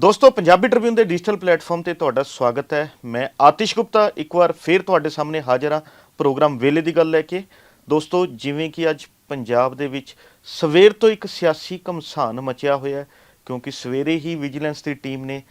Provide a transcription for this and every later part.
ਦੋਸਤੋ, ਪੰਜਾਬੀ ਟ੍ਰਿਬਿਊਨ ਦੇ digital platform ਤੇ ਤੁਹਾਡਾ ਸਵਾਗਤ ਹੈ। ਮੈਂ ਆਤਿਸ਼ ਗੁਪਤਾ, ਇੱਕ ਵਾਰ ਫੇਰ ਤੁਹਾਡੇ ਸਾਹਮਣੇ ਹਾਜ਼ਰ ਹਾਂ ਪ੍ਰੋਗਰਾਮ ਵੇਲੇ ਦੀ ਗੱਲ ਲੈ ਕੇ। ਦੋਸਤੋ, ਜਿਵੇਂ ਕਿ ਅੱਜ ਪੰਜਾਬ ਦੇ ਵਿੱਚ ਸਵੇਰ ਤੋਂ ਇੱਕ ਸਿਆਸੀ ਕਮਸਾਨ ਮਚਿਆ ਹੋਇਆ ਕਿਉਂਕਿ ਸਵੇਰੇ ਹੀ ਵਿਜੀਲੈਂਸ ਦੀ ਟੀਮ ਨੇ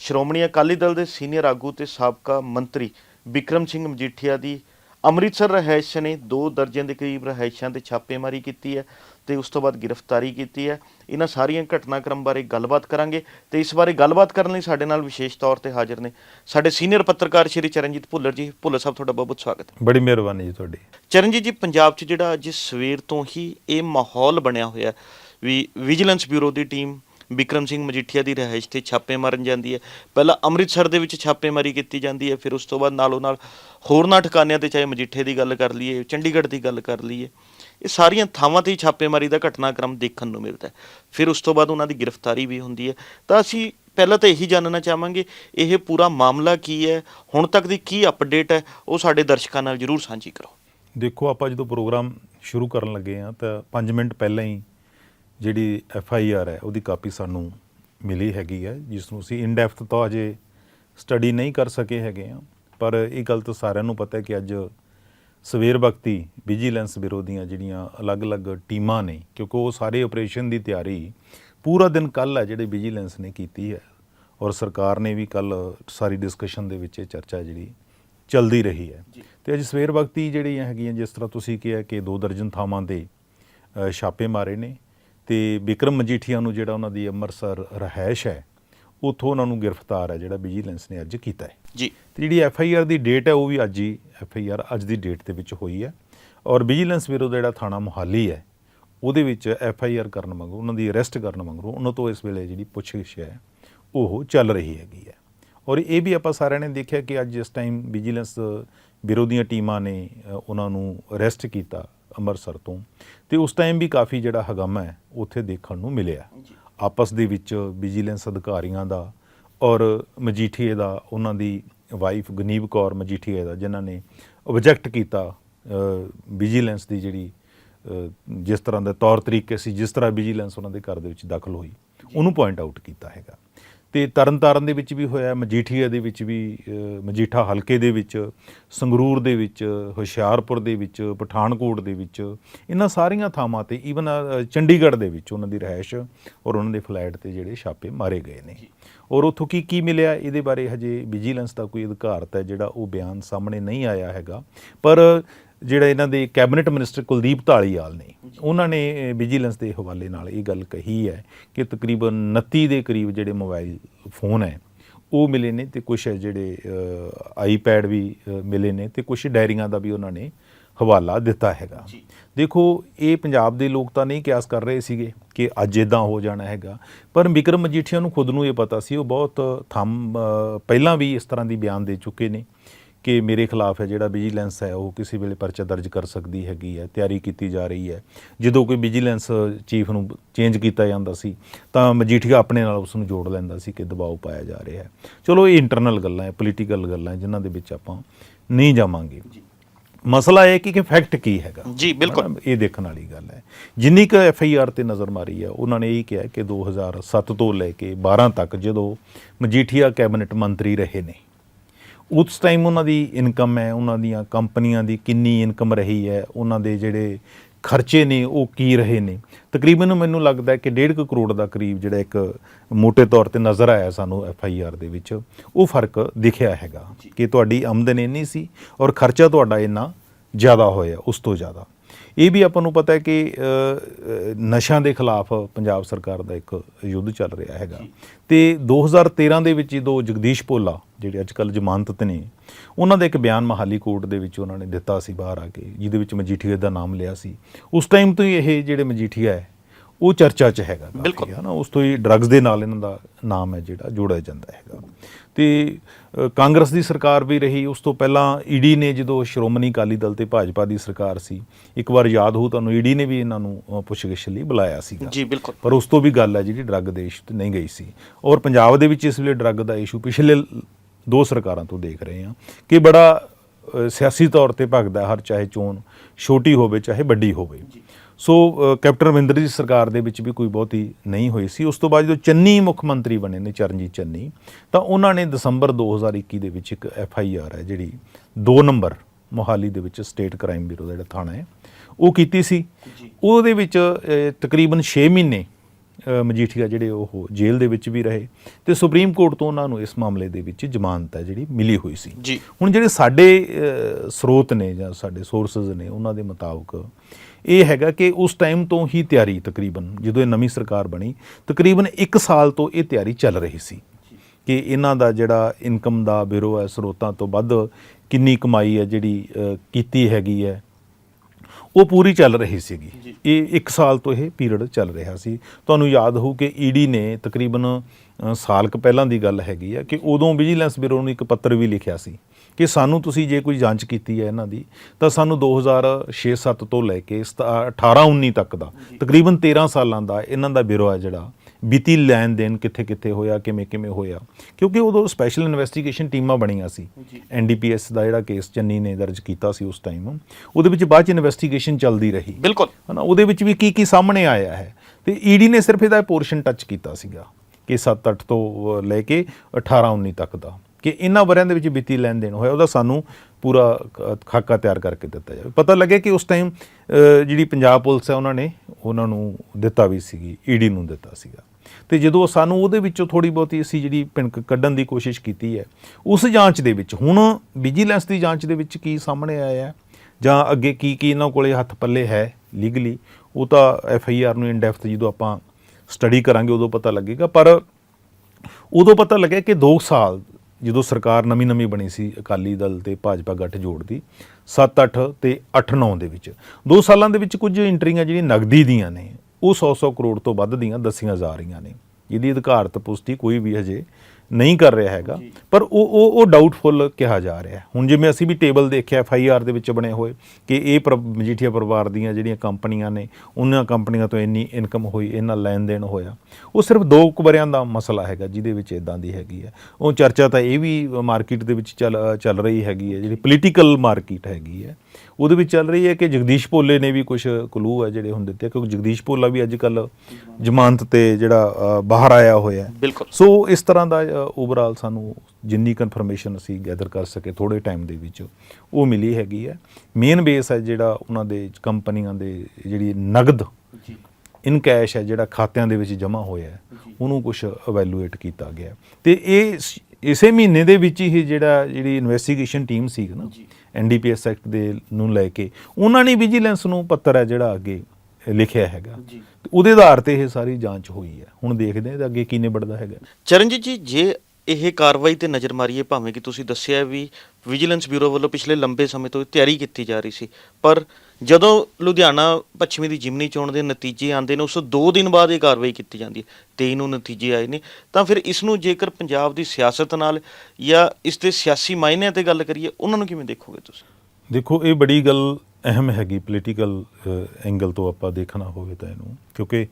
ਸ਼੍ਰੋਮਣੀ ਅਕਾਲੀ ਦਲ ਦੇ ਸੀਨੀਅਰ ਆਗੂ ਤੇ ਸਾਬਕਾ ਮੰਤਰੀ ਵਿਕਰਮ ਸਿੰਘ ਮਜੀਠੀਆ ਦੀ ਅੰਮ੍ਰਿਤਸਰ ਰਹਿائش ਨੇ ਦੋ ਦਰਜਨ ਦੇ ਕਰੀਬ ਰਹਿائشਾਂ ਤੇ ਛਾਪੇਮਾਰੀ ਕੀਤੀ ਹੈ। ਤੇ ਉਸ ਤੋਂ ਬਾਅਦ ਗ੍ਰਿਫਤਾਰੀ ਕੀਤੀ ਹੈ। ਇਹਨਾਂ ਸਾਰੀਆਂ ਘਟਨਾਕ੍ਰਮ ਬਾਰੇ ਗੱਲਬਾਤ ਕਰਾਂਗੇ ਤੇ ਇਸ ਬਾਰੇ ਗੱਲਬਾਤ ਕਰਨ ਲਈ ਸਾਡੇ ਨਾਲ ਵਿਸ਼ੇਸ਼ ਤੌਰ ਤੇ ਹਾਜ਼ਰ ਨੇ ਸਾਡੇ ਸੀਨੀਅਰ ਪੱਤਰਕਾਰ ਸ਼੍ਰੀ ਚਰਨਜੀਤ ਭੁੱਲਰ ਜੀ। ਭੁੱਲਰ ਸਾਹਿਬ ਤੁਹਾਡਾ ਬਹੁਤ ਬਹੁਤ ਸਵਾਗਤ ਹੈ। ਬੜੀ ਮਿਹਰਬਾਨੀ ਜੀ ਤੁਹਾਡੀ। ਚਰਨਜੀਤ ਜੀ ਪੰਜਾਬ 'ਚ ਜਿਹੜਾ ਅੱਜ ਸਵੇਰ ਤੋਂ ਹੀ ਇਹ ਮਾਹੌਲ ਬਣਿਆ ਹੋਇਆ ਵੀ ਵਿਜੀਲੈਂਸ ਬਿਊਰੋ ਦੀ ਟੀਮ ਵਿਕਰਮ ਸਿੰਘ ਮਜੀਠੀਆ ਦੀ ਰਿਹਾਇਸ਼ ਤੇ ਛਾਪੇ ਮਾਰਨ ਜਾਂਦੀ ਹੈ। ਪਹਿਲਾਂ ਅੰਮ੍ਰਿਤਸਰ ਦੇ ਵਿੱਚ ਛਾਪੇਮਾਰੀ ਕੀਤੀ ਜਾਂਦੀ ਹੈ ਫਿਰ ਉਸ ਤੋਂ ਬਾਅਦ ਨਾਲੋਂ ਨਾਲ ਹੋਰਨਾਂ ਠਿਕਾਣਿਆਂ ਤੇ ਚਾਹੇ ਮਜੀਠੇ ਦੀ ਗੱਲ ਕਰ ਲਈਏ ਚੰਡੀਗੜ੍ਹ ਦੀ ਗੱਲ ਕਰ ਲਈਏ। ਇਹ ਸਾਰੀਆਂ ਥਾਵਾਂ ਤੇ ਹੀ ਛਾਪੇਮਾਰੀ ਦਾ ਘਟਨਾਕ੍ਰਮ ਦੇਖਣ ਨੂੰ ਮਿਲਦਾ ਹੈ। ਫਿਰ ਉਸ ਤੋਂ ਬਾਅਦ ਉਹਨਾਂ ਦੀ ਗ੍ਰਿਫਤਾਰੀ ਵੀ ਹੁੰਦੀ ਹੈ। ਤਾਂ ਅਸੀਂ ਪਹਿਲਾਂ ਤਾਂ ਇਹੀ ਜਾਣਨਾ ਚਾਹਾਂਗੇ, ਇਹ ਪੂਰਾ ਮਾਮਲਾ ਕੀ ਹੈ, ਹੁਣ ਤੱਕ ਦੀ ਕੀ ਅਪਡੇਟ ਹੈ, ਉਹ ਸਾਡੇ ਦਰਸ਼ਕਾਂ ਨਾਲ ਜਰੂਰ ਸਾਂਝੀ ਕਰੋ। ਦੇਖੋ, ਆਪਾਂ ਜਦੋਂ ਪ੍ਰੋਗਰਾਮ ਸ਼ੁਰੂ ਕਰਨ ਲੱਗੇ ਆ ਤਾਂ 5 ਮਿੰਟ ਪਹਿਲਾਂ ਹੀ ਜਿਹੜੀ ਐਫ ਆਈ ਆਰ ਹੈ, ਉਹਦੀ ਕਾਪੀ ਸਾਨੂੰ ਮਿਲੀ ਹੈਗੀ ਹੈ, ਜਿਸ ਨੂੰ ਅਸੀਂ ਇਨ ਡੈਪਥ ਤਾਂ ਅਜੇ ਸਟੱਡੀ ਨਹੀਂ ਕਰ ਸਕੇ ਹੈਗੇ ਆ ਪਰ ਇਹ ਗੱਲ ਤਾਂ ਸਾਰਿਆਂ ਨੂੰ ਪਤਾ ਹੈ ਕਿ ਅੱਜ ਸਵੇਰ ਵਕਤੀ ਵਿਜੀਲੈਂਸ ਬਿਊਰੋ ਦੀਆਂ ਜਿਹੜੀਆਂ ਅਲੱਗ-ਅਲੱਗ ਟੀਮਾਂ ਨੇ ਕਿਉਂਕਿ ਉਹ ਸਾਰੇ ਆਪਰੇਸ਼ਨ ਦੀ ਤਿਆਰੀ ਪੂਰਾ ਦਿਨ ਕੱਲ ਹੈ ਜਿਹੜੇ ਵਿਜੀਲੈਂਸ ਨੇ ਕੀਤੀ ਹੈ। ਔਰ ਸਰਕਾਰ ਨੇ ਵੀ ਕੱਲ ਸਾਰੀ ਡਿਸਕਸ਼ਨ ਦੇ ਵਿੱਚ ਇਹ ਚਰਚਾ ਜਿਹੜੀ ਚਲਦੀ ਰਹੀ ਹੈ। ਤੇ ਅੱਜ ਸਵੇਰ ਵਕਤੀ ਜਿਹੜੀਆਂ ਹੈਗੀਆਂ ਜਿਸ ਤਰ੍ਹਾਂ ਤੁਸੀਂ ਕਿਹਾ ਕਿ ਦੋ ਦਰਜਨ ਥਾਵਾਂ ਤੇ ਛਾਪੇ ਮਾਰੇ ਨੇ ਤੇ ਵਿਕਰਮ ਮਜੀਠੀਆ ਨੂੰ ਜਿਹੜਾ ਉਹਨਾਂ ਦੀ ਅੰਮ੍ਰਿਤਸਰ ਰਹਿائش ਹੈ ਉੱਥੋਂ ਉਹਨਾਂ ਨੂੰ ਗ੍ਰਿਫਤਾਰ ਹੈ ਜਿਹੜਾ ਵਿਜੀਲੈਂਸ ਨੇ ਅੱਜ ਕੀਤਾ ਹੈ। ਜੀ। ਤੇ ਜਿਹੜੀ ਐਫ ਆਈ ਆਰ ਦੀ ਡੇਟ ਹੈ ਉਹ ਵੀ ਅੱਜ ਹੀ ਐਫ ਆਈ ਆਰ ਅੱਜ ਦੀ ਡੇਟ ਦੇ ਵਿੱਚ ਹੋਈ ਹੈ। ਔਰ ਵਿਜੀਲੈਂਸ ਦਾ ਜਿਹੜਾ ਥਾਣਾ ਮੁਹਾਲੀ ਹੈ ਉਹਦੇ ਵਿੱਚ ਐਫ ਆਈ ਆਰ ਕਰਨ ਮੰਗੋ ਉਹਨਾਂ ਦੀ ਅਰੈਸਟ ਕਰਨ ਮੰਗੋ ਉਹਨਾਂ ਤੋਂ ਇਸ ਵੇਲੇ ਜਿਹੜੀ ਪੁੱਛਗਿੱਛ ਹੈ ਉਹ ਚੱਲ ਰਹੀ ਹੈਗੀ ਹੈ। ਔਰ ਇਹ ਵੀ ਆਪਾਂ ਸਾਰਿਆਂ ਨੇ ਦੇਖਿਆ ਕਿ ਅੱਜ ਇਸ ਟਾਈਮ ਵਿਜੀਲੈਂਸ ਦੀਆਂ ਟੀਮਾਂ ਨੇ ਉਹਨਾਂ ਨੂੰ ਅਰੈਸਟ ਕੀਤਾ ਅੰਮ੍ਰਿਤਸਰ ਤੋਂ। ਤੇ ਉਸ ਟਾਈਮ ਵੀ ਕਾਫੀ ਜਿਹੜਾ ਹਗਾਮਾ ਹੈ ਉੱਥੇ ਦੇਖਣ ਨੂੰ ਮਿਲਿਆ। ਆਪਸ ਦੇ ਵਿੱਚ ਵਿਜੀਲੈਂਸ ਅਧਿਕਾਰੀਆਂ ਦਾ ਔਰ ਮਜੀਠੀਏ ਦਾ, ਉਹਨਾਂ ਦੀ ਵਾਈਫ ਗਨੀਬ ਕੌਰ ਮਜੀਠੀਏ ਦਾ, ਜਿਨ੍ਹਾਂ ਨੇ ਆਬਜੈਕਟ ਕੀਤਾ ਵਿਜੀਲੈਂਸ ਦੀ ਜਿਹੜੀ ਜਿਸ ਤਰ੍ਹਾਂ ਦਾ ਤੌਰ ਤਰੀਕੇ ਸੀ, ਜਿਸ ਤਰ੍ਹਾਂ ਵਿਜੀਲੈਂਸ ਉਹਨਾਂ ਦੇ ਘਰ ਦੇ ਵਿੱਚ ਦਾਖਲ ਹੋਈ, ਉਹਨੂੰ ਪੁਆਇੰਟ ਆਊਟ ਕੀਤਾ ਹੈਗਾ। ਤੇ ਤਰਨਤਾਰਨ ਦੇ ਵਿੱਚ ਵੀ ਹੋਇਆ, ਮਜੀਠੀਆ ਦੇ ਵਿੱਚ ਵੀ ਮਜੀਠਾ ਹਲਕੇ ਦੇ ਵਿੱਚ, ਸੰਗਰੂਰ ਦੇ ਵਿੱਚ, ਹੁਸ਼ਿਆਰਪੁਰ ਦੇ ਵਿੱਚ, ਪਠਾਨਕੋਟ ਦੇ ਵਿੱਚ, ਇਹਨਾਂ ਸਾਰੀਆਂ ਥਾਵਾਂ ਤੇ ਈਵਨ ਚੰਡੀਗੜ੍ਹ ਦੇ ਵਿੱਚ ਉਹਨਾਂ ਦੀ ਰਹਿائش ਔਰ ਉਹਨਾਂ ਦੇ ਫਲੈਟ ਤੇ ਜਿਹੜੇ ਛਾਪੇ ਮਾਰੇ ਗਏ ਨੇ। ਔਰ ਉਥੋਂ ਕੀ ਕੀ ਮਿਲਿਆ? ਇਹਦੇ ਬਾਰੇ ਹਜੇ ਵਿਜੀਲੈਂਸ ਦਾ ਕੋਈ ਅਧਿਕਾਰਤ ਹੈ ਜਿਹੜਾ ਉਹ ਬਿਆਨ ਸਾਹਮਣੇ ਨਹੀਂ ਆਇਆ ਹੈਗਾ। ਪਰ ਜਿਹੜਾ ਇਹਨਾਂ ਦੇ ਕੈਬਨਿਟ ਮਿਨਿਸਟਰ ਕੁਲਦੀਪ ਢਾਲੀਵਾਲ ਨੇ ਉਹਨਾਂ ਨੇ ਵਿਜੀਲੈਂਸ ਦੇ ਹਵਾਲੇ ਨਾਲ ਇਹ ਗੱਲ ਕਹੀ ਹੈ ਕਿ ਤਕਰੀਬਨ 29 ਦੇ ਕਰੀਬ ਜਿਹੜੇ ਮੋਬਾਈਲ ਫੋਨ ਹੈ ਉਹ ਮਿਲੇ ਨੇ ਤੇ ਕੁਝ ਜਿਹੜੇ ਆਈਪੈਡ ਵੀ ਮਿਲੇ ਨੇ ਤੇ ਕੁਝ ਡਾਇਰੀਆਂ ਦਾ ਵੀ ਉਹਨਾਂ ਨੇ ਹਵਾਲਾ ਦਿੱਤਾ ਹੈਗਾ। ਦੇਖੋ ਇਹ ਪੰਜਾਬ ਦੇ ਲੋਕ ਤਾਂ ਨਹੀਂ ਕਿਆਸ ਕਰ ਰਹੇ ਸੀਗੇ ਕਿ ਅੱਜ ਇਦਾਂ ਹੋ ਜਾਣਾ ਹੈਗਾ ਪਰ ਵਿਕਰਮ ਮਜੀਠੀਆ ਨੂੰ ਖੁਦ ਨੂੰ ਇਹ ਪਤਾ ਸੀ ਉਹ ਬਹੁਤ ਥੰਮ ਪਹਿਲਾਂ ਵੀ ਇਸ ਤਰ੍ਹਾਂ ਦੀ ਬਿਆਨ ਦੇ ਚੁੱਕੇ ਨੇ। ਕਿ ਮੇਰੇ ਖਿਲਾਫ ਹੈ ਜਿਹੜਾ ਵਿਜੀਲੈਂਸ ਹੈ ਉਹ ਕਿਸੇ ਵੇਲੇ ਪਰਚਾ ਦਰਜ ਕਰ ਸਕਦੀ ਹੈਗੀ ਹੈ ਤਿਆਰੀ ਕੀਤੀ ਜਾ ਰਹੀ ਹੈ। ਜਦੋਂ ਕੋਈ ਵਿਜੀਲੈਂਸ ਚੀਫ ਨੂੰ ਚੇਂਜ ਕੀਤਾ ਜਾਂਦਾ ਸੀ ਤਾਂ ਮਜੀਠੀਆ ਆਪਣੇ ਨਾਲ ਉਸ ਨੂੰ ਜੋੜ ਲੈਂਦਾ ਸੀ ਕਿ ਦਬਾਅ ਪਾਇਆ ਜਾ ਰਿਹਾ ਹੈ। ਚਲੋ ਇਹ ਇੰਟਰਨਲ ਗੱਲਾਂ ਹੈ ਪੋਲੀਟੀਕਲ ਗੱਲਾਂ ਹੈ ਜਿਨ੍ਹਾਂ ਦੇ ਵਿੱਚ ਆਪਾਂ ਨਹੀਂ ਜਾਵਾਂਗੇ। ਮਸਲਾ ਇਹ ਕਿ ਕਿ ਫੈਕਟ ਕੀ ਹੈਗਾ। ਜੀ, ਬਿਲਕੁਲ। ਇਹ ਦੇਖਣ ਵਾਲੀ ਗੱਲ ਹੈ। ਜਿੰਨੀ ਕੁ ਐਫ ਆਈ ਆਰ ਤੇ ਨਜ਼ਰ ਮਾਰੀ ਹੈ ਉਹਨਾਂ ਨੇ ਇਹ ਕਿਹਾ ਕਿ 2007 ਤੋਂ ਲੈ ਕੇ 12 ਤੱਕ ਜਦੋਂ ਮਜੀਠੀਆ ਕੈਬਨਿਟ ਮੰਤਰੀ ਰਹੇ ਨੇ ਉਸ ਟਾਈਮ ਉਹਨਾਂ ਦੀ ਇਨਕਮ ਹੈ ਉਹਨਾਂ ਦੀਆਂ ਕੰਪਨੀਆਂ ਦੀ ਕਿੰਨੀ ਇਨਕਮ ਰਹੀ ਹੈ ਉਹਨਾਂ ਦੇ ਜਿਹੜੇ ਖਰਚੇ ਨੇ ਉਹ ਕੀ ਰਹੇ ਨੇ। ਤਕਰੀਬਨ ਮੈਨੂੰ ਲੱਗਦਾ ਹੈ ਕਿ 1.5 ਕਰੋੜ ਦਾ ਕਰੀਬ ਜਿਹੜਾ ਇੱਕ ਮੋٹے ਤੌਰ ਤੇ ਨਜ਼ਰ ਆਇਆ ਸਾਨੂੰ ਐਫ ਆਈ ਆਰ ਦੇ ਵਿੱਚ ਉਹ ਫ਼ਰਕ ਦਿਖਿਆ ਹੈਗਾ ਕਿ ਤੁਹਾਡੀ ਆਮਦਨ ਇੰਨੀ ਸੀ ਔਰ ਖਰਚਾ ਤੁਹਾਡਾ ਇੰਨਾ ਜ਼ਿਆਦਾ ਹੋਇਆ ਉਸ ਤੋਂ ਜ਼ਿਆਦਾ। ਇਹ ਵੀ ਆਪਾਂ ਨੂੰ ਪਤਾ ਹੈ ਕਿ ਨਸ਼ਿਆਂ ਦੇ ਖਿਲਾਫ ਪੰਜਾਬ ਸਰਕਾਰ ਦਾ ਇੱਕ ਯੁੱਧ ਚੱਲ ਰਿਹਾ ਹੈਗਾ। ਤੇ 2013 ਦੇ ਵਿੱਚ ਜਦੋਂ ਜਗਦੀਸ਼ ਭੋਲਾ, ਜਿਹੜੇ ਅੱਜ ਕੱਲ੍ਹ ਜ਼ਮਾਨਤ ਤੇ ਨੇ, ਉਹਨਾਂ ਦਾ ਇੱਕ ਬਿਆਨ ਮਹਾਲੀ ਕੋਰਟ ਦੇ ਵਿੱਚ ਉਹਨਾਂ ਨੇ ਦਿੱਤਾ ਸੀ ਬਾਹਰ ਆ ਕੇ, ਜਿਹਦੇ ਵਿੱਚ ਮਜੀਠੀਆ ਦਾ ਨਾਮ ਲਿਆ ਸੀ। ਉਸ ਟਾਈਮ ਤੋਂ ਹੀ ਇਹ ਜਿਹੜੇ ਮਜੀਠੀਆ ਹੈ ਉਹ ਚਰਚਾ 'ਚ ਹੈਗਾ ਬਿਲਕੁਲ। ਹੈ ਨਾ ਉਸ ਤੋਂ ਹੀ ਡਰੱਗਸ ਦੇ ਨਾਲ ਇਹਨਾਂ ਦਾ ਨਾਮ ਹੈ ਜਿਹੜਾ ਜੋੜਿਆ ਜਾਂਦਾ ਹੈਗਾ। ਤੇ ਕਾਂਗਰਸ ਦੀ ਸਰਕਾਰ ਵੀ ਰਹੀ ਉਸ ਤੋਂ ਪਹਿਲਾਂ ਈਡੀ ਨੇ ਜਦੋਂ ਸ਼੍ਰੋਮਣੀ ਅਕਾਲੀ ਦਲ ਤੇ ਭਾਜਪਾ ਦੀ ਸਰਕਾਰ ਸੀ ਇੱਕ ਵਾਰ ਯਾਦ ਹੋ ਤੁਹਾਨੂੰ ਈਡੀ ਨੇ ਵੀ ਇਹਨਾਂ ਨੂੰ ਪੁੱਛਗਿੱਛ ਲਈ ਬੁਲਾਇਆ ਸੀਗਾ। ਜੀ ਬਿਲਕੁਲ। ਪਰ ਉਸ ਤੋਂ ਵੀ ਗੱਲ ਹੈ ਜਿਹੜੀ ਡਰੱਗ ਦੇ ਇਸ਼ੂ ਤੇ ਨਹੀਂ ਗਈ ਸੀ। ਔਰ ਪੰਜਾਬ ਦੇ ਵਿੱਚ ਇਸ ਵੇਲੇ ਡਰੱਗ ਦਾ ਇਸ਼ੂ ਪਿਛਲੇ ਦੋ ਸਰਕਾਰਾਂ ਤੋਂ ਦੇਖ ਰਹੇ ਹਾਂ ਕਿ ਬੜਾ ਸਿਆਸੀ ਤੌਰ ਤੇ ਭਗਦਾ ਹਰ ਚਾਹੇ ਚੋਣ ਛੋਟੀ ਹੋਵੇ ਚਾਹੇ ਵੱਡੀ ਹੋਵੇ। ਸੋ ਕੈਪਟਨ ਅਮਰਿੰਦਰ ਦੀ ਸਰਕਾਰ ਦੇ ਵਿੱਚ ਵੀ ਕੋਈ ਬਹੁਤੀ ਨਹੀਂ ਹੋਈ ਸੀ। ਉਸ ਤੋਂ ਬਾਅਦ ਜਦੋਂ ਚੰਨੀ ਮੁੱਖ ਮੰਤਰੀ ਬਣੇ ਨੇ ਚਰਨਜੀਤ ਚੰਨੀ ਤਾਂ ਉਹਨਾਂ ਨੇ ਦਸੰਬਰ 2021 ਦੇ ਵਿੱਚ ਇੱਕ ਐਫ ਆਈ ਆਰ ਹੈ ਜਿਹੜੀ 2 ਨੰਬਰ ਮੋਹਾਲੀ ਦੇ ਵਿੱਚ ਸਟੇਟ ਕ੍ਰਾਈਮ ਬਿਊਰੋ ਦਾ ਜਿਹੜਾ ਥਾਣਾ ਹੈ ਉਹ ਕੀਤੀ ਸੀ। ਉਹਦੇ ਵਿੱਚ ਤਕਰੀਬਨ 6 ਮਹੀਨੇ ਮਜੀਠੀਆ ਜਿਹੜੇ ਉਹ ਜੇਲ੍ਹ ਦੇ ਵਿੱਚ ਵੀ ਰਹੇ ਤੇ ਸੁਪਰੀਮ ਕੋਰਟ ਤੋਂ ਉਹਨਾਂ ਨੂੰ ਇਸ ਮਾਮਲੇ ਦੇ ਵਿੱਚ ਜ਼ਮਾਨਤ ਹੈ ਜਿਹੜੀ ਮਿਲੀ ਹੋਈ ਸੀ। ਜੀ। ਹੁਣ ਜਿਹੜੇ ਸਾਡੇ ਸਰੋਤ ਨੇ ਜਾਂ ਸਾਡੇ ਸੋਰਸਸ ਨੇ ਉਹਨਾਂ ਦੇ ਮੁਤਾਬਕ ਇਹ ਹੈਗਾ ਕਿ ਉਸ ਟਾਈਮ ਤੋਂ ਹੀ ਤਿਆਰੀ ਤਕਰੀਬਨ ਜਦੋਂ ਇਹ ਨਵੀਂ ਸਰਕਾਰ ਬਣੀ ਤਕਰੀਬਨ 1 ਸਾਲ ਤੋਂ ਇਹ ਤਿਆਰੀ ਚੱਲ ਰਹੀ ਸੀ ਕਿ ਇਹਨਾਂ ਦਾ ਜਿਹੜਾ ਇਨਕਮ ਦਾ ਬਿਊਰੋ ਹੈ ਸਰੋਤਾਂ ਤੋਂ ਵੱਧ ਕਿੰਨੀ ਕਮਾਈ ਹੈ ਜਿਹੜੀ ਕੀਤੀ ਹੈਗੀ ਹੈ। ਉਹ ਪੂਰੀ ਚੱਲ ਰਹੀ ਸੀਗੀ। ਇਹ 1 ਸਾਲ ਤੋਂ ਇਹ ਪੀਰੀਅਡ ਚੱਲ ਰਿਹਾ ਸੀ। ਤੁਹਾਨੂੰ ਯਾਦ ਹੋਊ ਕਿ ਈਡੀ ਨੇ ਤਕਰੀਬਨ ਸਾਲ ਕੁ ਪਹਿਲਾਂ ਦੀ ਗੱਲ ਹੈਗੀ ਆ ਕਿ ਉਦੋਂ ਵਿਜੀਲੈਂਸ ਬਿਊਰੋ ਨੂੰ ਇੱਕ ਪੱਤਰ ਵੀ ਲਿਖਿਆ ਸੀ ਕਿ ਸਾਨੂੰ ਤੁਸੀਂ ਜੇ ਕੋਈ ਜਾਂਚ ਕੀਤੀ ਹੈ ਇਹਨਾਂ ਦੀ ਤਾਂ ਸਾਨੂੰ 2006-7 ਤੋਂ ਲੈ ਕੇ 18-19 ਤੱਕ ਦਾ ਤਕਰੀਬਨ 13 ਸਾਲਾਂ ਦਾ ਇਹਨਾਂ ਦਾ ਬਿਊਰੋ ਹੈ ਜਿਹੜਾ ਵਿੱਤੀ ਲੈਣ ਦੇਣ ਕਿੱਥੇ ਕਿੱਥੇ ਹੋਇਆ ਕਿਵੇਂ ਕਿਵੇਂ ਹੋਇਆ। ਕਿਉਂਕਿ ਉਦੋਂ ਸਪੈਸ਼ਲ ਇਨਵੈਸਟੀਗੇਸ਼ਨ ਟੀਮਾਂ ਬਣੀਆਂ ਸੀ। ਐਨਡੀਪੀਐਸ ਦਾ ਜਿਹੜਾ ਕੇਸ ਚੰਨੀ ਨੇ ਦਰਜ ਕੀਤਾ ਸੀ ਉਸ ਟਾਈਮ ਉਹਦੇ ਵਿੱਚ ਬਾਅਦ ਚ ਇਨਵੈਸਟੀਗੇਸ਼ਨ ਚੱਲਦੀ ਰਹੀ। ਬਿਲਕੁਲ। ਹਨਾ ਉਹਦੇ ਵਿੱਚ ਵੀ ਕੀ ਕੀ ਸਾਹਮਣੇ ਆਇਆ ਹੈ। ਤੇ ਈਡੀ ਨੇ ਸਿਰਫ ਇਹਦਾ ਪੋਰਸ਼ਨ ਟੱਚ ਕੀਤਾ ਸੀਗਾ ਕਿ 7-8 ਤੋਂ ਲੈ ਕੇ 18-19 ਤੱਕ ਦਾ। ਕਿ ਇਹਨਾਂ ਵਰਿਆਂ ਦੇ ਵਿੱਚ ਵਿੱਤੀ ਲੈਣ ਦੇਣ ਹੋਇਆ ਉਹਦਾ ਸਾਨੂੰ ਪੂਰਾ ਖਾਕਾ ਤਿਆਰ ਕਰਕੇ ਦਿੱਤਾ ਜਾਵੇ। ਪਤਾ ਲੱਗੇ ਕਿ ਉਸ ਟਾਈਮ ਜਿਹੜੀ ਪੰਜਾਬ ਪੁਲਿਸ ਹੈ ਉਹਨਾਂ ਨੇ ਉਹਨਾਂ ਨੂੰ ਦਿੱਤਾ ਵੀ ਸੀਗੀ ਈਡੀ ਨੂੰ ਦਿੱਤਾ ਸੀਗਾ। ਤੇ ਜਦੋਂ ਸਾਨੂੰ ਉਹਦੇ ਵਿੱਚੋਂ ਥੋੜੀ ਬਹੁਤੀ ਅਸੀਂ ਜਿਹੜੀ ਪਿੰਕ ਕੱਢਣ ਦੀ ਕੋਸ਼ਿਸ਼ ਕੀਤੀ ਹੈ, ਉਸ ਜਾਂਚ ਦੇ ਵਿੱਚ, ਹੁਣ ਵਿਜੀਲੈਂਸ ਦੀ ਜਾਂਚ ਦੇ ਵਿੱਚ ਕੀ ਸਾਹਮਣੇ ਆਇਆ ਹੈ? ਜਾਂ ਅੱਗੇ ਕੀ ਕੀ ਇਹਨਾਂ ਕੋਲੇ ਹੱਥ ਪੱਲੇ ਹੈ ਲੀਗਲੀ ਉਹ ਤਾਂ ਐਫ ਆਈ ਆਰ ਨੂੰ ਇਨ ਡੈਪਥ ਜਦੋਂ ਆਪਾਂ ਸਟੱਡੀ ਕਰਾਂਗੇ ਉਦੋਂ ਪਤਾ ਲੱਗੇਗਾ, ਪਰ ਉਦੋਂ ਪਤਾ ਲੱਗਿਆ ਕਿ 2 ਸਾਲ ਜਦੋਂ ਸਰਕਾਰ ਨਵੀਂ ਨਵੀਂ ਬਣੀ ਸੀ ਅਕਾਲੀ ਦਲ ਤੇ ਭਾਜਪਾ ਗੱਠਜੋੜ ਦੀ 7 8 ਤੇ 8 9 ਦੇ ਵਿੱਚ 2 ਸਾਲਾਂ ਦੇ ਵਿੱਚ ਕੁਝ ਐਂਟਰੀਆਂ ਜਿਹੜੀਆਂ ਨਗਦੀ ਦੀਆਂ ਨੇ ਉਹ 100 100 ਕਰੋੜ ਤੋਂ ਵੱਧ ਦੀਆਂ ਦੱਸੀਆਂ ਜਾ ਰਹੀਆਂ ਨੇ। ਜਿਹਦੀ ਅਧਿਕਾਰਤ ਪੁਸ਼ਟੀ ਕੋਈ ਵੀ ਹਜੇ ਨਹੀਂ ਕਰ ਰਿਹਾ ਹੈਗਾ। ਪਰ ਉਹ ਉਹ ਉਹ ਡਾਊਟਫੁਲ ਕਿਹਾ ਜਾ ਰਿਹਾ। ਹੁਣ ਜਿਵੇਂ ਅਸੀਂ ਵੀ ਟੇਬਲ ਦੇਖਿਆ ਐਫ ਆਈ ਆਰ ਦੇ ਵਿੱਚ ਬਣੇ ਹੋਏ ਕਿ ਇਹ ਮਜੀਠੀਆ ਪਰਿਵਾਰ ਦੀਆਂ ਜਿਹੜੀਆਂ ਕੰਪਨੀਆਂ ਨੇ ਉਹਨਾਂ ਕੰਪਨੀਆਂ ਤੋਂ ਇੰਨੀ ਇਨਕਮ ਹੋਈ ਇਹਨਾਂ ਲੈਣ ਦੇਣ ਹੋਇਆ। ਉਹ ਸਿਰਫ ਦੋ ਕੁ ਵਰਿਆਂ ਦਾ ਮਸਲਾ ਹੈਗਾ ਜਿਹਦੇ ਵਿੱਚ ਇਦਾਂ ਦੀ ਹੈਗੀ ਹੈ। ਉਹ ਚਰਚਾ ਤਾਂ ਇਹ ਵੀ ਮਾਰਕੀਟ ਦੇ ਵਿੱਚ ਚੱਲ ਚੱਲ ਰਹੀ ਹੈਗੀ ਹੈ ਜਿਹੜੀ ਪੋਲੀਟੀਕਲ ਮਾਰਕੀਟ ਹੈਗੀ ਹੈ। ਉਹਦੇ ਵਿੱਚ ਚੱਲ ਰਹੀ ਹੈ ਕਿ ਜਗਦੀਸ਼ ਭੋਲੇ ਨੇ ਵੀ ਕੁਝ ਕਲੂ ਹੈ ਜਿਹੜੇ ਹੁਣ ਦਿੱਤੇ ਕਿਉਂਕਿ ਜਗਦੀਸ਼ ਭੋਲਾ ਵੀ ਅੱਜ ਕੱਲ ਜ਼ਮਾਨਤ ਤੇ ਜਿਹੜਾ ਬਾਹਰ ਆਇਆ ਹੋਇਆ ਹੈ। ਸੋ ਇਸ ਤਰ੍ਹਾਂ ਦਾ ਓਵਰਆਲ ਸਾਨੂੰ ਜਿੰਨੀ ਕਨਫਰਮੇਸ਼ਨ ਅਸੀਂ ਗੈਦਰ ਕਰ ਸਕੇ ਥੋੜੇ ਟਾਈਮ ਦੇ ਵਿੱਚ ਉਹ ਮਿਲੀ ਹੈਗੀ ਹੈ। ਮੇਨ ਬੇਸ ਹੈ ਜਿਹੜਾ ਉਹਨਾਂ ਦੇ ਕੰਪਨੀਆਂ ਦੇ ਜਿਹੜੀ ਨਗਦ ਜੀ। ਇਨ ਕੈਸ਼ ਹੈ ਜਿਹੜਾ ਖਾਤਿਆਂ ਦੇ ਵਿੱਚ ਜਮ੍ਹਾਂ ਹੋਇਆ ਹੈ ਉਹਨੂੰ ਕੁਝ ਇਵੈਲੂਏਟ ਕੀਤਾ ਗਿਆ ਤੇ ਇਹ ਇਸੇ ਮਹੀਨੇ ਦੇ ਵਿੱਚ ਹੀ ਜਿਹੜਾ ਜਿਹੜੀ ਇਨਵੈਸਟੀਗੇਸ਼ਨ ਟੀਮ ਸੀ ਨਾ ਐਨਡੀਪੀਐਸ ਐਕਟ ਦੇ ਨੂੰ ਲੈ ਕੇ ਉਹਨਾਂ ਨੇ ਵਿਜੀਲੈਂਸ ਨੂੰ ਪੱਤਰ ਹੈ ਜਿਹੜਾ ਅੱਗੇ ਲਿਖਿਆ ਹੈਗਾ। ਤੇ ਉਹਦੇ ਆਧਾਰ ਤੇ ਇਹ ਸਾਰੀ ਜਾਂਚ ਹੋਈ ਹੈ। ਹੁਣ ਦੇਖਦੇ ਹਾਂ ਅੱਗੇ ਕੀ ਨਿਬੜਦਾ ਹੈਗਾ। ਚਰਨਜੀਤ ਜੀ ਜੇ ਇਹ ਕਾਰਵਾਈ ਤੇ ਨਜ਼ਰ ਮਾਰੀਏ ਭਾਵੇਂ ਕਿ ਤੁਸੀਂ ਦੱਸਿਆ ਵੀ ਵਿਜੀਲੈਂਸ ਬਿਊਰੋ ਵੱਲੋਂ ਪਿਛਲੇ ਲੰਬੇ ਸਮੇਂ ਤੋਂ ਤਿਆਰੀ ਕੀਤੀ ਜਾ ਰਹੀ ਸੀ ਪਰ ਜਦੋਂ ਲੁਧਿਆਣਾ ਪੱਛਮੀ ਦੀ ਜਿਮਨੀ ਚੋਣ ਦੇ ਨਤੀਜੇ ਆਉਂਦੇ ਨੇ ਉਸ ਤੋਂ 2 ਦਿਨ ਬਾਅਦ ਇਹ ਕਾਰਵਾਈ ਕੀਤੀ ਜਾਂਦੀ ਹੈ। 23 ਨੂੰ ਨਤੀਜੇ ਆਏ ਨੇ। ਤਾਂ ਫਿਰ ਇਸ ਨੂੰ ਜੇਕਰ ਪੰਜਾਬ ਦੀ ਸਿਆਸਤ ਨਾਲ ਜਾਂ ਇਸ ਦੇ ਸਿਆਸੀ ਮਾਇਨਿਆਂ ਤੇ ਗੱਲ ਕਰੀਏ ਉਹਨਾਂ ਨੂੰ ਕਿਵੇਂ ਦੇਖੋਗੇ ਤੁਸੀਂ? ਦੇਖੋ ਇਹ ਬੜੀ ਗੱਲ ਅਹਿਮ ਹੈਗੀ ਪੋਲੀਟੀਕਲ ਐਂਗਲ ਤੋਂ ਆਪਾਂ ਦੇਖਣਾ ਹੋਵੇ ਤਾਂ ਇਹਨੂੰ। ਕਿਉਂਕਿ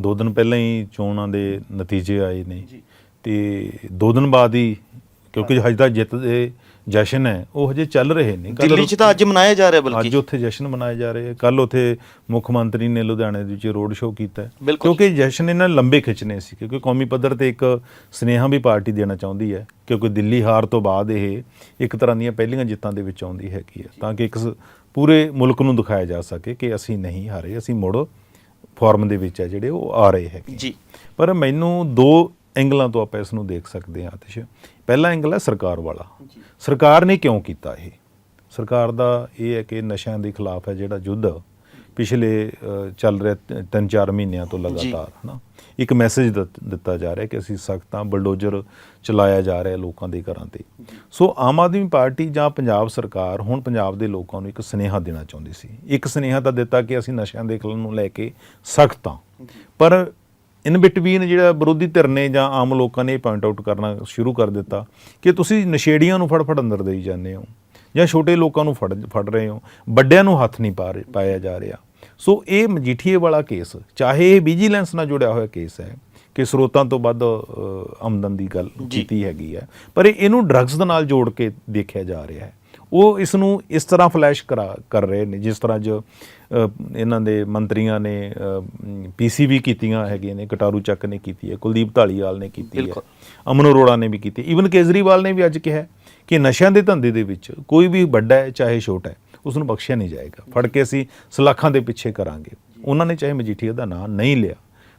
ਦੋ ਦਿਨ ਪਹਿਲਾਂ ਹੀ ਚੋਣਾਂ ਦੇ ਨਤੀਜੇ ਆਏ ਨੇ ਤੇ ਦੋ ਦਿਨ ਬਾਅਦ ਹੀ ਕਿਉਂਕਿ ਹਜੇ ਤੱਕ ਜਿੱਤ ਦੇ ਜਸ਼ਨ ਹੈ ਉਹ ਹਜੇ ਚੱਲ ਰਹੇ ਨੇ ਕੱਲ੍ਹ ਦਿੱਲੀ 'ਚ ਤਾਂ ਅੱਜ ਮਨਾਇਆ ਜਾ ਰਿਹਾ ਬਲਕਿ। ਅੱਜ ਉੱਥੇ ਜਸ਼ਨ ਮਨਾਏ ਜਾ ਰਹੇ ਕੱਲ ਉੱਥੇ ਮੁੱਖ ਮੰਤਰੀ ਨੇ ਲੁਧਿਆਣੇ ਦੇ ਵਿੱਚ ਰੋਡ ਸ਼ੋਅ ਕੀਤਾ। ਕਿਉਂਕਿ ਜਸ਼ਨ ਇਹਨਾਂ ਲੰਬੇ ਖਿੱਚਣੇ ਸੀ ਕਿਉਂਕਿ ਕੌਮੀ ਪੱਧਰ ਤੇ ਇੱਕ ਸਨੇਹਾ ਵੀ ਪਾਰਟੀ ਦੇਣਾ ਚਾਹੁੰਦੀ ਹੈ ਕਿਉਂਕਿ ਦਿੱਲੀ ਹਾਰ ਤੋਂ ਬਾਅਦ ਇਹ ਇੱਕ ਤਰ੍ਹਾਂ ਦੀਆਂ ਪਹਿਲੀਆਂ ਜਿੱਤਾਂ ਦੇ ਵਿੱਚ ਆਉਂਦੀ ਹੈਗੀ ਹੈ ਤਾਂ ਕਿ ਇੱਕ ਪੂਰੇ ਮੁਲਕ ਨੂੰ ਦਿਖਾਇਆ ਜਾ ਸਕੇ ਕਿ ਅਸੀਂ ਨਹੀਂ ਹਾਰੇ ਅਸੀਂ ਮੁੜ ਫਾਰਮ ਦੇ ਵਿੱਚ ਹੈ ਜਿਹੜੇ ਉਹ ਆ ਰਹੇ ਹੈਗੇ ਜੀ। ਪਰ ਮੈਨੂੰ ਦੋ ਐਂਗਲਾਂ ਤੋਂ ਆਪਾਂ ਇਸ ਨੂੰ ਦੇਖ ਸਕਦੇ ਹਾਂ ਆਤਿਸ਼ ਪਹਿਲਾ ਐਂਗਲ ਹੈ ਸਰਕਾਰ ਵਾਲਾ। ਸਰਕਾਰ ਨੇ ਕਿਉਂ ਕੀਤਾ ਇਹ? ਸਰਕਾਰ ਦਾ ਇਹ ਹੈ ਕਿ ਨਸ਼ਿਆਂ ਦੇ ਖਿਲਾਫ ਹੈ ਜਿਹੜਾ ਯੁੱਧ ਪਿਛਲੇ ਚੱਲ ਰਿਹਾ ਤ- ਤਿੰਨ ਚਾਰ ਮਹੀਨਿਆਂ ਤੋਂ ਲਗਾਤਾਰ ਹਨਾ? ਇੱਕ ਮੈਸੇਜ ਦਿੱਤਾ ਜਾ ਰਿਹਾ ਕਿ ਅਸੀਂ ਸਖਤਾਂ ਬਲਡੋਜ਼ਰ ਚਲਾਇਆ ਜਾ ਰਿਹਾ ਲੋਕਾਂ ਦੇ ਘਰਾਂ ਤੇ। ਸੋ ਆਮ ਆਦਮੀ ਪਾਰਟੀ ਜਾਂ ਪੰਜਾਬ ਸਰਕਾਰ ਹੁਣ ਪੰਜਾਬ ਦੇ ਲੋਕਾਂ ਨੂੰ ਇੱਕ ਸੁਨੇਹਾ ਦੇਣਾ ਚਾਹੁੰਦੀ ਸੀ। ਇੱਕ ਸੁਨੇਹਾ ਤਾਂ ਦਿੱਤਾ ਕਿ ਅਸੀਂ ਨਸ਼ਿਆਂ ਦੇ ਖਿਲਾਫ ਨੂੰ ਲੈ ਕੇ ਸਖਤ ਹਾਂ। ਪਰ ਇਨ ਬਿਟਵੀਨ ਜਿਹੜਾ ਵਿਰੋਧੀ ਧਿਰ ਨੇ ਜਾਂ ਆਮ ਲੋਕਾਂ ਨੇ ਪੁਆਇੰਟ ਆਊਟ ਕਰਨਾ ਸ਼ੁਰੂ ਕਰ ਦਿੱਤਾ ਕਿ ਤੁਸੀਂ ਨਸ਼ੇੜੀਆਂ ਨੂੰ ਫੜ ਫੜ ਅੰਦਰ ਦੇਈ ਜਾਂਦੇ ਹੋ ਜਾਂ ਛੋਟੇ ਲੋਕਾਂ ਨੂੰ ਫੜ ਫੜ ਰਹੇ ਹੋ ਵੱਡਿਆਂ ਨੂੰ ਹੱਥ ਨਹੀਂ ਪਾ ਪਾਇਆ ਜਾ ਰਿਹਾ। ਸੋ ਇਹ ਮਜੀਠੀਏ ਵਾਲਾ ਕੇਸ ਚਾਹੇ ਇਹ ਵਿਜੀਲੈਂਸ ਨਾਲ ਜੁੜਿਆ ਹੋਇਆ ਕੇਸ ਹੈ ਕਿ ਸਰੋਤਾਂ ਤੋਂ ਵੱਧ ਆਮਦਨ ਦੀ ਗੱਲ ਕੀਤੀ ਹੈਗੀ ਹੈ ਪਰ ਇਹ- ਇਹਨੂੰ ਡਰੱਗਸ ਦੇ ਨਾਲ ਜੋੜ ਕੇ ਦੇਖਿਆ ਜਾ ਰਿਹਾ ਹੈ। ਉਹ ਇਸ ਨੂੰ ਇਸ ਤਰ੍ਹਾਂ ਫਲੈਸ਼ ਕਰਾ ਕਰ ਰਹੇ ਨੇ ਜਿਸ ਤਰ੍ਹਾਂ ਜੋ ਇਹਨਾਂ ਦੇ ਮੰਤਰੀਆਂ ਨੇ ਪੀਸੀਬੀ ਕੀਤੀਆਂ ਹੈਗੀਆਂ ਨੇ ਕਟਾਰੂ ਚੱਕ ਨੇ ਕੀਤੀ ਹੈ ਕੁਲਦੀਪ ਢਾਲੀਵਾਲ ਨੇ ਕੀਤੀ ਹੈ। ਅਮਨ ਅਰੋੜਾ ਨੇ ਵੀ ਕੀਤੀ ਈਵਨ ਕੇਜਰੀਵਾਲ ਨੇ ਵੀ ਅੱਜ ਕਿਹਾ ਕਿ ਨਸ਼ਿਆਂ ਦੇ ਧੰਦੇ ਦੇ ਵਿੱਚ ਕੋਈ ਵੀ ਵੱਡਾ ਹੈ ਚਾਹੇ ਛੋਟਾ ਹੈ ਉਸ ਨੂੰ ਬਖਸ਼ਿਆ ਨਹੀਂ ਜਾਏਗਾ। ਫੜ ਕੇ ਅਸੀਂ ਸਲਾਖਾਂ ਦੇ ਪਿੱਛੇ ਕਰਾਂਗੇ। ਉਹਨਾਂ ਨੇ ਚਾਹੇ ਮਜੀਠੀਆ ਦਾ ਨਾਂ ਨਹੀਂ ਲਿਆ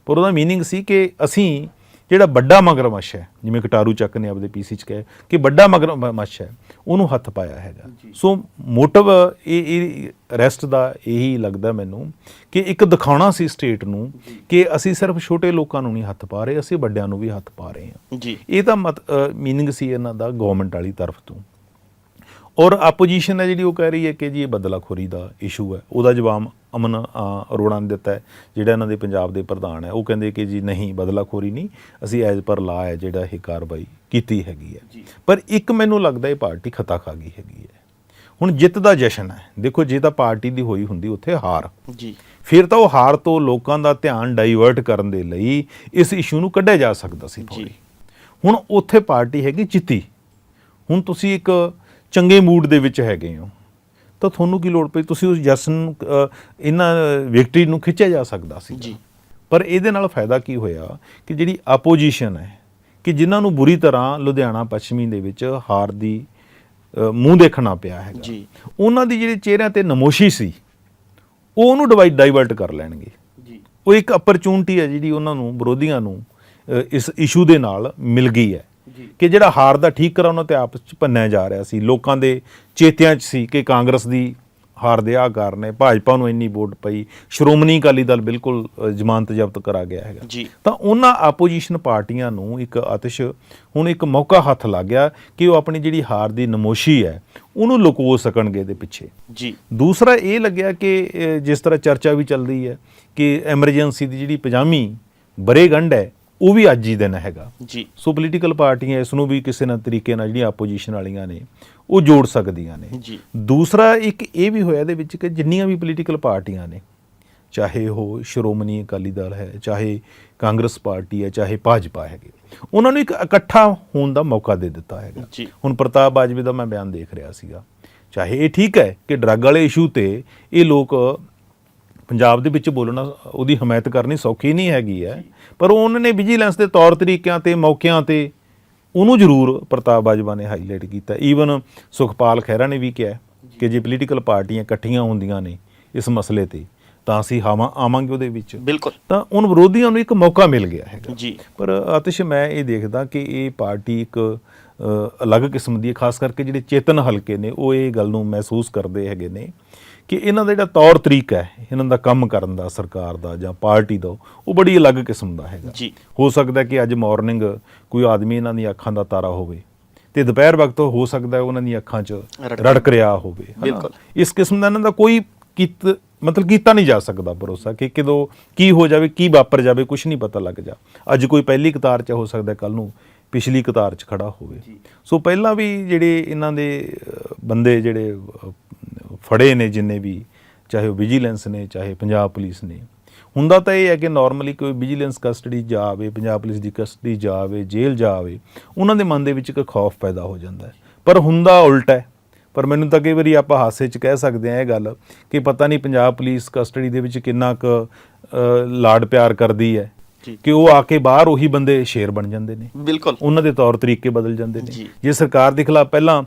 ਪਰ ਉਹਦਾ ਮੀਨਿੰਗ ਸੀ ਕਿ ਅਸੀਂ ਜਿਹੜਾ ਵੱਡਾ ਮਗਰਮੱਛ ਹੈ ਜਿਵੇਂ ਕਟਾਰੂ ਚੱਕ ਨੇ ਆਪਦੇ ਪੀਸੀ ਚ ਕਹੇ ਕਿ ਵੱਡਾ ਮਗਰਮੱਛ ਹੈ ਉਹਨੂੰ ਹੱਥ ਪਾਇਆ ਹੈਗਾ ਸੋ ਮੋਟਿਵ ਇਹ ਇਹ ਰੈਸਟ ਦਾ ਇਹੀ ਲੱਗਦਾ ਮੈਨੂੰ ਕਿ ਇੱਕ ਦਿਖਾਉਣਾ ਸੀ ਸਟੇਟ ਨੂੰ ਕਿ ਅਸੀਂ ਸਿਰਫ ਛੋਟੇ ਲੋਕਾਂ ਨੂੰ ਨਹੀਂ ਹੱਥ ਪਾ ਰਹੇ ਅਸੀਂ ਵੱਡਿਆਂ ਨੂੰ ਵੀ ਹੱਥ ਪਾ ਰਹੇ ਹਾਂ। ਜੀ। ਇਹ ਤਾਂ ਮੀਨਿੰਗ ਸੀ ਇਹਨਾਂ ਦਾ ਗਵਰਨਮੈਂਟ ਵਾਲੀ ਤਰਫ ਤੋਂ। ਔਰ ਆਪੋਜੀਸ਼ਨ ਹੈ ਜਿਹੜੀ ਉਹ ਕਹਿ ਰਹੀ ਹੈ ਕਿ ਜੀ ਇਹ ਬਦਲਾਖੋਰੀ ਦਾ ਇਸ਼ੂ ਹੈ। ਉਹਦਾ ਜਵਾਬ ਅਮਨ ਅਰੋੜਾ ਨੇ ਦਿੱਤਾ ਹੈ ਜਿਹੜਾ ਇਹਨਾਂ ਦੇ ਪੰਜਾਬ ਦੇ ਪ੍ਰਧਾਨ ਹੈ। ਉਹ ਕਹਿੰਦੇ ਕਿ ਜੀ ਨਹੀਂ ਬਦਲਾਖੋਰੀ ਨਹੀਂ ਅਸੀਂ ਐਜ਼ ਪਰ ਲਾ ਹੈ ਜਿਹੜਾ ਇਹ ਕਾਰਵਾਈ ਕੀਤੀ ਹੈਗੀ ਹੈ। ਪਰ ਇੱਕ ਮੈਨੂੰ ਲੱਗਦਾ ਇਹ ਪਾਰਟੀ ਖਤਾ ਖਾ ਗਈ ਹੈਗੀ ਹੈ। ਹੁਣ ਜਿੱਤ ਦਾ ਜਸ਼ਨ ਹੈ। ਦੇਖੋ ਜੇ ਤਾਂ ਪਾਰਟੀ ਦੀ ਹੋਈ ਹੁੰਦੀ ਉੱਥੇ ਹਾਰ। ਜੀ। ਫਿਰ ਤਾਂ ਉਹ ਹਾਰ ਤੋਂ ਲੋਕਾਂ ਦਾ ਧਿਆਨ ਡਾਈਵਰਟ ਕਰਨ ਦੇ ਲਈ ਇਸ ਇਸ਼ੂ ਨੂੰ ਕੱਢਿਆ ਜਾ ਸਕਦਾ ਸੀ ਥੋੜੀ ਹੁਣ ਉੱਥੇ ਪਾਰਟੀ ਹੈਗੀ ਜਿੱਤੀ। ਹੁਣ ਤੁਸੀਂ ਇੱਕ ਚੰਗੇ ਮੂਡ ਦੇ ਵਿੱਚ ਹੈਗੇ ਹੋ ਤਾਂ ਤੁਹਾਨੂੰ ਕੀ ਲੋੜ ਪਈ ਤੁਸੀਂ ਉਸ ਜਸ਼ਨ ਨੂੰ, ਇਹਨਾਂ ਵਿਕਟਰੀ ਨੂੰ ਖਿੱਚਿਆ ਜਾ ਸਕਦਾ ਸੀ ਜੀ। ਪਰ ਇਹਦੇ ਨਾਲ ਫਾਇਦਾ ਕੀ ਹੋਇਆ ਕਿ ਜਿਹੜੀ ਆਪੋਜੀਸ਼ਨ ਹੈ ਕਿ ਜਿਨ੍ਹਾਂ ਨੂੰ ਬੁਰੀ ਤਰ੍ਹਾਂ ਲੁਧਿਆਣਾ ਪੱਛਮੀ ਦੇ ਵਿੱਚ ਹਾਰ ਦੀ ਮੂੰਹ ਦੇਖਣਾ ਪਿਆ ਹੈਗਾ ਜੀ। ਉਹਨਾਂ ਦੀ ਜਿਹੜੀ ਚਿਹਰਿਆਂ ਤੇ ਨਮੋਸ਼ੀ ਸੀ ਉਹ ਉਹਨੂੰ ਡਿਵਾਈਡ ਡਾਈਵਰਟ ਕਰ ਲੈਣਗੇ ਜੀ ਉਹ ਇੱਕ ਅਪਰਚੂਨਿਟੀ ਹੈ ਜਿਹੜੀ ਉਹਨਾਂ ਨੂੰ ਵਿਰੋਧੀਆਂ ਨੂੰ ਇਸ ਇਸ਼ੂ ਦੇ ਨਾਲ ਮਿਲ ਗਈ ਹੈ। ਕਿ ਜਿਹੜਾ ਹਾਰ ਦਾ ਠੀਕ ਕਰਾਉਣਾ ਤੇ ਆਪਸ ਚ ਭੰਨਿਆ ਜਾ ਰਿਹਾ ਸੀ। ਲੋਕਾਂ ਦੇ ਚੇਤਿਆਂ 'ਚ ਸੀ ਕਿ ਕਾਂਗਰਸ ਦੀ ਹਾਰ ਦੇ ਆ ਕਾਰਨ ਹੈ ਭਾਜਪਾ ਨੂੰ ਇੰਨੀ ਵੋਟ ਪਈ। ਸ਼੍ਰੋਮਣੀ ਅਕਾਲੀ ਦਲ ਬਿਲਕੁਲ ਜ਼ਮਾਨਤ ਜ਼ਬਤ ਕਰਾ ਗਿਆ ਹੈਗਾ। ਤਾਂ ਉਹਨਾਂ ਆਪੋਜੀਸ਼ਨ ਪਾਰਟੀਆਂ ਨੂੰ ਇੱਕ ਆਤਿਸ਼ ਹੁਣ ਇੱਕ ਮੌਕਾ ਹੱਥ ਲੱਗ ਗਿਆ ਕਿ ਉਹ ਆਪਣੀ ਜਿਹੜੀ ਹਾਰ ਦੀ ਨਮੋਸ਼ੀ ਹੈ ਉਹਨੂੰ ਲੁਕੋ ਸਕਣਗੇ ਦੇ ਪਿੱਛੇ। ਜੀ। ਦੂਸਰਾ ਇਹ ਲੱਗਿਆ ਕਿ ਜਿਸ ਤਰ੍ਹਾਂ ਚਰਚਾ ਵੀ ਚੱਲ ਰਹੀ ਹੈ ਕਿ ਐਮਰਜੈਂਸੀ ਦੀ ਜਿਹੜੀ ਪਜਾਮੀ ਬਰੇਗੰਢ ਹੈ ਉਹ ਵੀ ਅੱਜ ਹੀ ਦਿਨ ਹੈਗਾ। ਜੀ। ਸੋ ਪੋਲੀਟੀਕਲ ਪਾਰਟੀਆਂ ਇਸ ਨੂੰ ਵੀ ਕਿਸੇ ਨਾ ਤਰੀਕੇ ਨਾਲ ਜਿਹੜੀਆਂ ਆਪੋਜੀਸ਼ਨ ਵਾਲੀਆਂ ਨੇ ਉਹ ਜੋੜ ਸਕਦੀਆਂ ਨੇ। ਜੀ। ਦੂਸਰਾ ਇੱਕ ਇਹ ਵੀ ਹੋਇਆ ਇਹਦੇ ਵਿੱਚ ਕਿ ਜਿੰਨੀਆਂ ਵੀ ਪੋਲੀਟੀਕਲ ਪਾਰਟੀਆਂ ਨੇ ਚਾਹੇ ਉਹ ਸ਼੍ਰੋਮਣੀ ਅਕਾਲੀ ਦਲ ਹੈ ਚਾਹੇ ਕਾਂਗਰਸ ਪਾਰਟੀ ਹੈ ਚਾਹੇ ਭਾਜਪਾ ਹੈਗੇ ਉਹਨਾਂ ਨੂੰ ਇੱਕ ਇਕੱਠਾ ਹੋਣ ਦਾ ਮੌਕਾ ਦੇ ਦਿੱਤਾ ਹੈਗਾ। ਹੁਣ ਪ੍ਰਤਾਪ ਬਾਜਵੇ ਦਾ ਮੈਂ ਬਿਆਨ ਦੇਖ ਰਿਹਾ ਸੀਗਾ। ਚਾਹੇ ਇਹ ਠੀਕ ਹੈ ਕਿ ਡਰੱਗ ਵਾਲੇ ਇਸ਼ੂ ਤੇ ਇਹ ਲੋਕ ਪੰਜਾਬ ਦੇ ਵਿੱਚ ਬੋਲਣਾ ਉਹਦੀ ਹਮਾਇਤ ਕਰਨੀ ਸੌਖੀ ਨਹੀਂ ਹੈਗੀ ਹੈ। ਪਰ ਉਹਨਾਂ ਨੇ ਵਿਜੀਲੈਂਸ ਦੇ ਤੌਰ ਤਰੀਕਿਆਂ ਤੇ ਮੌਕਿਆਂ ਤੇ ਉਹਨੂੰ ਜ਼ਰੂਰ ਪ੍ਰਤਾਪ ਬਾਜਵਾ ਨੇ ਹਾਈਲਾਈਟ ਕੀਤਾ। ਈਵਨ ਸੁਖਪਾਲ ਖਹਿਰਾ ਨੇ ਵੀ ਕਿਹਾ ਕਿ ਜੇ ਪੋਲੀਟੀਕਲ ਪਾਰਟੀਆਂ ਇਕੱਠੀਆਂ ਹੁੰਦੀਆਂ ਨੇ ਇਸ ਮਸਲੇ ਤੇ ਤਾਂ ਅਸੀਂ ਹਾਵਾਂ ਆਵਾਂਗੇ ਉਹਦੇ ਵਿੱਚ। ਬਿਲਕੁਲ। ਤਾਂ ਉਹਨਾਂ ਵਿਰੋਧੀਆਂ ਨੂੰ ਇੱਕ ਮੌਕਾ ਮਿਲ ਗਿਆ ਹੈਗਾ। ਜੀ। ਪਰ ਆਤਿਸ਼ ਮੈਂ ਇਹ ਦੇਖਦਾ ਕਿ ਇਹ ਪਾਰਟੀ ਇੱਕ ਅਲੱਗ ਕਿਸਮ ਦੀ ਹੈ ਖਾਸ ਕਰਕੇ ਜਿਹੜੇ ਚੇਤਨ ਹਲਕੇ ਨੇ ਉਹ ਇਹ ਗੱਲ ਨੂੰ ਮਹਿਸੂਸ ਕਰਦੇ ਹੈਗੇ ਨੇ ਕਿ ਇਹਨਾਂ ਦਾ ਜਿਹੜਾ ਤੌਰ ਤਰੀਕਾ ਹੈ ਇਹਨਾਂ ਦਾ ਕੰਮ ਕਰਨ ਦਾ ਸਰਕਾਰ ਦਾ ਜਾਂ ਪਾਰਟੀ ਦਾ ਉਹ ਬੜੀ ਅਲੱਗ ਕਿਸਮ ਦਾ ਹੈਗਾ ਜੀ। ਹੋ ਸਕਦਾ ਕਿ ਅੱਜ ਮਾਰਨਿੰਗ ਕੋਈ ਆਦਮੀ ਇਹਨਾਂ ਦੀ ਅੱਖਾਂ ਦਾ ਤਾਰਾ ਹੋਵੇ ਤੇ ਦੁਪਹਿਰ ਵਕਤ ਹੋ ਸਕਦਾ ਉਹਨਾਂ ਦੀਆਂ ਅੱਖਾਂ 'ਚ ਰੜਕ- ਰਿਹਾ ਹੋਵੇ? ਬਿਲਕੁਲ। ਇਸ ਕਿਸਮ ਦਾ ਇਹਨਾਂ ਦਾ ਕੋਈ ਕੀਤ ਮਤਲਬ ਕੀਤਾ ਨਹੀਂ ਜਾ ਸਕਦਾ ਭਰੋਸਾ ਕਿ ਕਦੋਂ ਕੀ ਹੋ ਜਾਵੇ ਕੀ ਵਾਪਰ ਜਾਵੇ ਕੁਝ ਨਹੀਂ ਪਤਾ ਲੱਗ ਜਾ ਅੱਜ ਕੋਈ ਪਹਿਲੀ ਕਤਾਰ 'ਚ ਹੋ ਸਕਦਾ ਕੱਲ ਨੂੰ ਪਿਛਲੀ ਕਤਾਰ 'ਚ ਖੜਾ ਹੋਵੇ ਸੋ ਪਹਿਲਾਂ ਵੀ ਜਿਹੜੇ ਇਹਨਾਂ ਦੇ ਬੰਦੇ ਜਿਹੜੇ ਫੜੇ ਨੇ ਜਿੰਨੇ ਵੀ ਚਾਹੇ ਉਹ ਵਿਜੀਲੈਂਸ ਨੇ ਚਾਹੇ ਪੰਜਾਬ ਪੁਲਿਸ ਨੇ। ਹੁੰਦਾ ਤਾਂ ਇਹ ਹੈ ਕਿ ਨਾਰਮਲੀ ਕੋਈ ਵਿਜੀਲੈਂਸ ਕਸਟਡੀ ਜਾਵੇ ਪੰਜਾਬ ਪੁਲਿਸ ਦੀ ਕਸਟਡੀ ਜਾਵੇ ਜੇਲ੍ਹ ਜਾਵੇ ਉਹਨਾਂ ਦੇ ਮਨ ਦੇ ਵਿੱਚ ਇੱਕ ਖੌਫ ਪੈਦਾ ਹੋ ਜਾਂਦਾ ਹੈ। ਪਰ ਹੁੰਦਾ ਉਲਟਾ ਹੈ। ਪਰ ਮੈਨੂੰ ਤਾਂ ਕਈ ਵਾਰੀ ਆਪਾਂ ਹਾਸੇ 'ਚ ਕਹਿ ਸਕਦੇ ਹਾਂ ਇਹ ਗੱਲ ਕਿ ਪਤਾ ਨਹੀਂ ਪੰਜਾਬ ਪੁਲਿਸ ਕਸਟਡੀ ਦੇ ਵਿੱਚ ਕਿੰਨਾ ਕੁ ਲਾਡ ਪਿਆਰ ਕਰਦੀ ਹੈ। ਕਿ ਉਹ ਆ ਕੇ ਬਾਹਰ ਉਹੀ ਬੰਦੇ ਸ਼ੇਰ ਬਣ ਜਾਂਦੇ ਨੇ। ਬਿਲਕੁਲ। ਉਹਨਾਂ ਦੇ ਤੌਰ ਤਰੀਕੇ ਬਦਲ ਜਾਂਦੇ ਨੇ। ਜੀ। ਜੇ ਸਰਕਾਰ ਦੇ ਖਿਲਾਫ ਪਹਿਲਾਂ